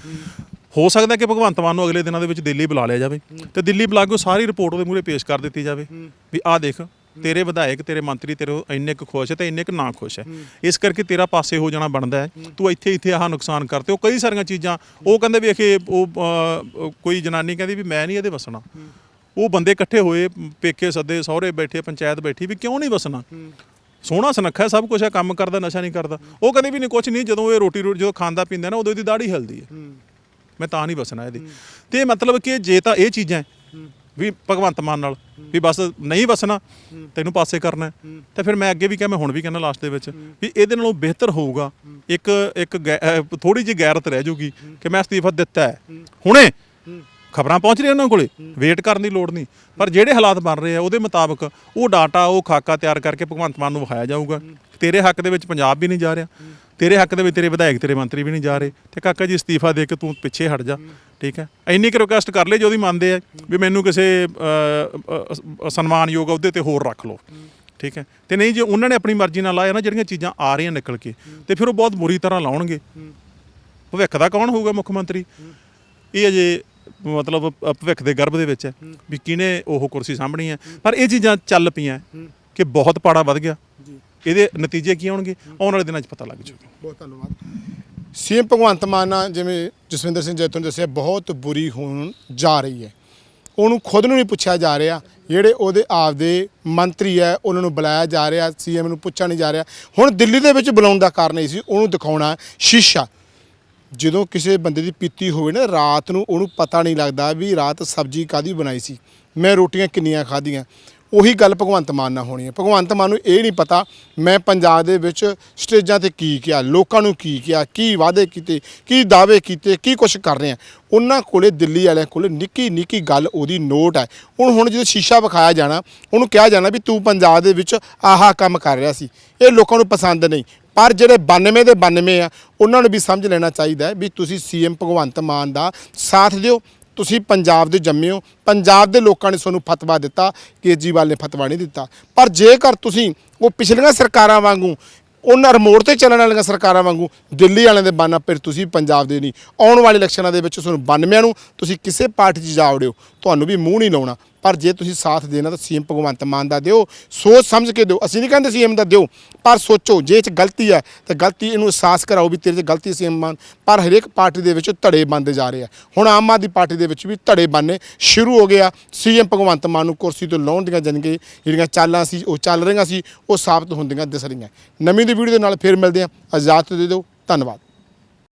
ਹੋ ਸਕਦਾ ਕਿ ਭਗਵੰਤ ਮਾਨ ਨੂੰ ਅਗਲੇ ਦਿਨਾਂ ਦੇ ਵਿੱਚ ਦਿੱਲੀ ਬੁਲਾ ਲਿਆ ਜਾਵੇ। ਤੇ ਦਿੱਲੀ ਬੁਲਾ ਕੇ ਉਹ ਸਾਰੀ ਰਿਪੋਰਟ ਉਹਦੇ ਮੂਹਰੇ ਪੇਸ਼ ਕਰ ਦਿੱਤੀ ਜਾਵੇ। ਵੀ ਆਹ ਦੇਖ ਤੇਰੇ ਵਿਧਾਇਕ, ਤੇਰੇ ਮੰਤਰੀ, ਤੇਰੇ ਇੰਨੇ ਕੁ ਖੁਸ਼ ਹੈ ਤੇ ਇੰਨੇ ਕੁ ਨਾ ਖੁਸ਼ ਹੈ। ਇਸ ਕਰਕੇ ਤੇਰਾ ਪਾਸੇ ਹੋ ਜਾਣਾ ਬਣਦਾ ਹੈ। ਤੂੰ ਇੱਥੇ ਇੱਥੇ ਆਹ ਨੁਕਸਾਨ ਕਰਤੇ ਉਹ ਕਈ ਸਾਰੀਆਂ ਚੀਜ਼ਾਂ, ਉਹ ਕਹਿੰਦੇ ਵੀ ਇਹ ਉਹ ਕੋਈ ਜਨਾਨੀ ਕਹਿੰਦੀ ਵੀ ਮੈਂ ਨਹੀਂ ਇਹਦੇ ਵਸਣਾ। ਉਹ ਬੰਦੇ ਇਕੱਠੇ ਹੋਏ, ਪੇਕੇ ਸੱਦੇ, ਸਹੁਰੇ ਬੈਠੇ, ਪੰਚਾਇਤ ਬੈਠੀ, ਵੀ ਕਿਉਂ ਨਹੀਂ ਵਸਣਾ? ਸੋਹਣਾ ਸੁਨੱਖਾ ਸਭ ਕੁਝ ਹੈ, ਕੰਮ ਕਰਦਾ, ਨਸ਼ਾ ਨਹੀਂ ਕਰਦਾ। ਉਹ ਕਹਿੰਦੇ ਵੀ ਨਹੀਂ ਕੁਝ ਨਹੀਂ, ਜਦੋਂ ਇਹ ਰੋਟੀ ਰੋਟੀ ਜਦੋਂ ਖਾਂਦਾ, ਪੀਂਦਾ ਨਾ, ਉਦੋਂ ਇਹਦੀ ਦਾੜੀ ਹਿਲਦੀ ਹੈ। ਮੈਂ ਤਾਂ ਨਹੀਂ ਵਸਣਾ ਇਹਦੀ। ਤੇ ਮਤਲਬ ਕਿ ਜੇ ਤਾਂ ਇਹ ਚੀਜ਼ਾਂ ਵੀ ਭਗਵੰਤ ਮਾਨ ਨਾਲ, ਵੀ ਬਸ ਨਹੀਂ ਵਸਣਾ, ਤੈਨੂੰ ਪਾਸੇ ਕਰਨਾ ਤੇ ਫਿਰ ਮੈਂ ਅੱਗੇ ਵੀ ਕਿਹਾ, ਮੈਂ ਹੁਣ ਵੀ ਕਹਿੰਦਾ ਲਾਸਟ ਦੇ ਵਿੱਚ, ਵੀ ਇਹਦੇ ਨਾਲੋਂ ਬਿਹਤਰ ਹੋਊਗਾ ਇੱਕ ਇੱਕ ਥੋੜੀ ਜਿਹੀ ਗੈਰਤ ਰਹਿ ਜੂਗੀ ਕਿ ਮੈਂ ਅਸਤੀਫਾ ਦਿੱਤਾ ਹੈ। ਹੁਣੇ ਖਬਰਾਂ ਪਹੁੰਚ ਰਹੀਆਂ ਉਹਨਾਂ ਕੋਲੇ ਵੇਟ ਕਰਨ ਦੀ ਲੋੜ ਨਹੀਂ। ਪਰ ਜਿਹੜੇ ਹਾਲਾਤ ਬਣ ਰਹੇ ਆ ਉਹਦੇ ਮੁਤਾਬਕ ਉਹ ਡਾਟਾ ਉਹ ਖਾਕਾ ਤਿਆਰ ਕਰਕੇ ਭਗਵੰਤ ਮਾਨ ਨੂੰ ਵਿਖਾਇਆ ਜਾਊਗਾ। ਤੇਰੇ ਹੱਕ ਦੇ ਵਿੱਚ ਪੰਜਾਬ ਵੀ ਨਹੀਂ ਜਾ ਰਿਹਾ। ਤੇਰੇ ਹੱਕ ਦੇ ਵਿੱਚ ਤੇਰੇ ਵਿਧਾਇਕ ਤੇਰੇ ਮੰਤਰੀ ਵੀ ਨਹੀਂ ਜਾ ਰਹੇ। ਤੇ ਕਾਕਾ ਜੀ ਅਸਤੀਫਾ ਦੇ ਕੇ ਤੂੰ ਪਿੱਛੇ ਹਟ ਜਾ ਠੀਕ ਹੈ? ਇੰਨੀ ਕੁ ਰਿਕੁਐਸਟ ਕਰ ਲੈ ਜੋ ਉਹਦੀ ਮੰਨਦੇ ਆ ਵੀ ਮੈਨੂੰ ਕਿਸੇ ਸਨਮਾਨਯੋਗ ਅਹੁਦੇ ਤੇ ਹੋਰ ਰੱਖ ਲਓ। ਠੀਕ ਹੈ? ਤੇ ਨਹੀਂ ਜੇ ਉਹਨਾਂ ਨੇ ਆਪਣੀ ਮਰਜ਼ੀ ਨਾਲ ਲਾਇਆ ਨਾ ਜਿਹੜੀਆਂ ਚੀਜ਼ਾਂ ਆ ਰਹੀਆਂ ਨਿਕਲ ਕੇ ਤੇ ਫਿਰ ਉਹ ਬਹੁਤ ਬੁਰੀ ਤਰ੍ਹਾਂ ਲਾਉਣਗੇ। ਭਵਿੱਖ ਦਾ ਕੌਣ ਹੋਊਗਾ ਮੁੱਖ ਮੰਤਰੀ? ਇਹ ਅਜੇ ਮਤਲਬ ਭਵਿੱਖ ਦੇ ਗਰਭ ਦੇ ਵਿੱਚ ਹੈ ਵੀ ਕਿਹਨੇ ਉਹ ਕੁਰਸੀ ਸਾਂਭਣੀ ਹੈ। ਪਰ ਇਹ ਚੀਜ਼ਾਂ ਚੱਲ ਪਈਆਂ ਕਿ ਬਹੁਤ ਪਾੜਾ ਵੱਧ ਗਿਆ। ਇਹਦੇ ਨਤੀਜੇ ਕੀ ਆਉਣਗੇ ਆਉਣ ਵਾਲੇ ਦਿਨਾਂ 'ਚ ਪਤਾ ਲੱਗ ਜਾਊਗਾ। ਬਹੁਤ ਧੰਨਵਾਦ। ਸੀਐਮ ਭਗਵੰਤ ਮਾਨ ਜਿਵੇਂ ਜਸਵਿੰਦਰ ਸਿੰਘ ਜੈਤੋਂ ਨੇ ਦੱਸਿਆ ਬਹੁਤ ਬੁਰੀ ਹੋਣ ਜਾ ਰਹੀ ਹੈ। ਉਹਨੂੰ ਖੁਦ ਨੂੰ ਨਹੀਂ ਪੁੱਛਿਆ ਜਾ ਰਿਹਾ। ਜਿਹੜੇ ਉਹਦੇ ਆਪਦੇ ਮੰਤਰੀ ਹੈ ਉਹਨਾਂ ਨੂੰ ਬੁਲਾਇਆ ਜਾ ਰਿਹਾ। ਸੀਐਮ ਨੂੰ ਪੁੱਛਿਆ ਨਹੀਂ ਜਾ ਰਿਹਾ। ਹੁਣ ਦਿੱਲੀ ਦੇ ਵਿੱਚ ਬੁਲਾਉਣ ਦਾ ਕਾਰਨ ਇਹ ਸੀ ਉਹਨੂੰ ਦਿਖਾਉਣਾ ਸ਼ੀਸ਼ਾ। ਜਦੋਂ ਕਿਸੇ ਬੰਦੇ ਦੀ ਪੀਤੀ ਹੋਵੇ ਨਾ, ਰਾਤ ਨੂੰ ਉਹਨੂੰ ਪਤਾ ਨਹੀਂ ਲੱਗਦਾ ਵੀ ਰਾਤ ਸਬਜ਼ੀ ਕਾਦੀ ਬਣਾਈ ਸੀ। ਮੈਂ ਰੋਟੀਆਂ ਕਿੰਨੀਆਂ ਖਾਧੀਆਂ। ਉਹੀ ਗੱਲ ਭਗਵੰਤ ਮਾਨ ਨਾਲ ਹੋਣੀ ਹੈ। ਭਗਵੰਤ ਮਾਨ ਨੂੰ ਇਹ ਨਹੀਂ ਪਤਾ, ਮੈਂ ਪੰਜਾਬ ਦੇ ਵਿੱਚ ਸਟੇਜਾਂ ਤੇ ਕੀ ਕਿਹਾ, ਲੋਕਾਂ ਨੂੰ ਕੀ ਕਿਹਾ, ਕੀ ਵਾਅਦੇ ਕੀਤੇ, ਕੀ ਦਾਅਵੇ ਕੀਤੇ, ਕੀ ਕੁਝ ਕਰ ਰਹੇ ਆ ਉਹਨਾਂ ਕੋਲੇ, ਦਿੱਲੀ ਵਾਲਿਆਂ ਕੋਲੇ ਨਿੱਕੀ ਨਿੱਕੀ ਗੱਲ ਉਹਦੀ ਨੋਟ ਹੈ। ਹੁਣ ਹੁਣ ਜਦੋਂ ਸ਼ੀਸ਼ਾ ਵਿਖਾਇਆ ਜਾਣਾ, ਉਹਨੂੰ ਕਿਹਾ ਜਾਣਾ ਵੀ ਤੂੰ ਪੰਜਾਬ ਦੇ ਵਿੱਚ ਆਹਾ ਕੰਮ ਕਰ ਰਿਹਾ ਸੀ। ਇਹ ਲੋਕਾਂ ਨੂੰ ਪਸੰਦ ਨਹੀਂ। ਪਰ ਜਿਹੜੇ 92 ਦੇ 92 ਆ, ਉਹਨਾਂ ਨੂੰ ਵੀ ਸਮਝ ਲੈਣਾ ਚਾਹੀਦਾ ਵੀ ਤੁਸੀਂ ਸੀਐਮ ਭਗਵੰਤ ਮਾਨ ਦਾ ਸਾਥ ਦਿਓ, ਤੁਸੀਂ ਪੰਜਾਬ ਦੇ ਜੰਮੇ ਹੋ, ਪੰਜਾਬ ਦੇ ਲੋਕਾਂ ਨੇ ਤੁਹਾਨੂੰ ਫਤਵਾ ਦਿੱਤਾ, ਕੇਜਰੀਵਾਲ ਨੇ ਫਤਵਾ ਨਹੀਂ ਦਿੱਤਾ। ਪਰ ਜੇਕਰ ਤੁਸੀਂ ਉਹ ਪਿਛਲੀਆਂ ਸਰਕਾਰਾਂ ਵਾਂਗੂ, ਉਹਨਾਂ ਰਿਮੋਟ ਤੇ ਚੱਲਣ ਵਾਲੀਆਂ ਸਰਕਾਰਾਂ ਵਾਂਗੂ, ਦਿੱਲੀ ਵਾਲਿਆਂ ਦੇ ਬਾਨਾ ਫਿਰ ਤੁਸੀਂ ਪੰਜਾਬ ਦੇ ਨਹੀਂ। ਆਉਣ ਵਾਲੇ ਇਲੈਕਸ਼ਨਾਂ ਦੇ ਵਿੱਚ ਤੁਹਾਨੂੰ 92 ਨੂੰ ਤੁਸੀਂ ਕਿਸੇ ਪਾਰਟੀ 'ਚ ਜਾ ਵੜਿਓ, ਤੁਹਾਨੂੰ ਵੀ ਮੂੰਹ ਨਹੀਂ ਲਾਉਣਾ। ਪਰ ਜੇ ਤੁਸੀਂ ਸਾਥ ਦੇਣਾ ਤਾਂ ਸੀਐਮ ਭਗਵੰਤ ਮਾਨ ਦਾ ਦਿਓ, ਸੋਚ ਸਮਝ ਕੇ ਦਿਓ। ਅਸੀਂ ਨਹੀਂ ਕਹਿੰਦੇ ਸੀਐਮ ਦਾ ਦਿਓ, ਪਰ ਸੋਚੋ, ਜੇ ਇਹ 'ਚ ਗਲਤੀ ਹੈ, ਤਾਂ ਗਲਤੀ ਇਹਨੂੰ ਅਹਿਸਾਸ ਕਰਾਓ ਵੀ ਤੇਰੇ 'ਚ ਗਲਤੀ ਸੀਐਮ ਮਾਨ, ਪਰ ਹਰੇਕ ਪਾਰਟੀ ਦੇ ਵਿੱਚ ਧੜੇ ਬੰਦੇ ਜਾ ਰਹੇ ਆ। ਹੁਣ ਆਮ ਆਦਮੀ ਪਾਰਟੀ ਦੇ ਵਿੱਚ ਵੀ ਧੜੇ ਬੰਨੇ ਸ਼ੁਰੂ ਹੋ ਗਿਆ ਸੀਐਮ ਭਗਵੰਤ ਮਾਨ ਨੂੰ ਕੁਰਸੀ ਤੋਂ ਲਾਉਣ ਦੀਆਂ ਜਾਣੀ ਜਿਹੜੀਆਂ ਚਾਲਾਂ ਸੀ, ਉਹ ਚੱਲ ਰਹੀਆਂ ਸੀ, ਉਹ ਸਾਬਤ ਹੁੰਦੀਆਂ ਦਿਸ ਰਹੀਆਂ। ਨਵੀਂ ਦੀ ਵੀਡੀਓ ਦੇ ਨਾਲ ਫਿਰ ਮਿਲਦੇ ਹਾਂ ਆਜ਼ਾਦ ਦੇ ਦਿਓ। ਧੰਨਵਾਦ।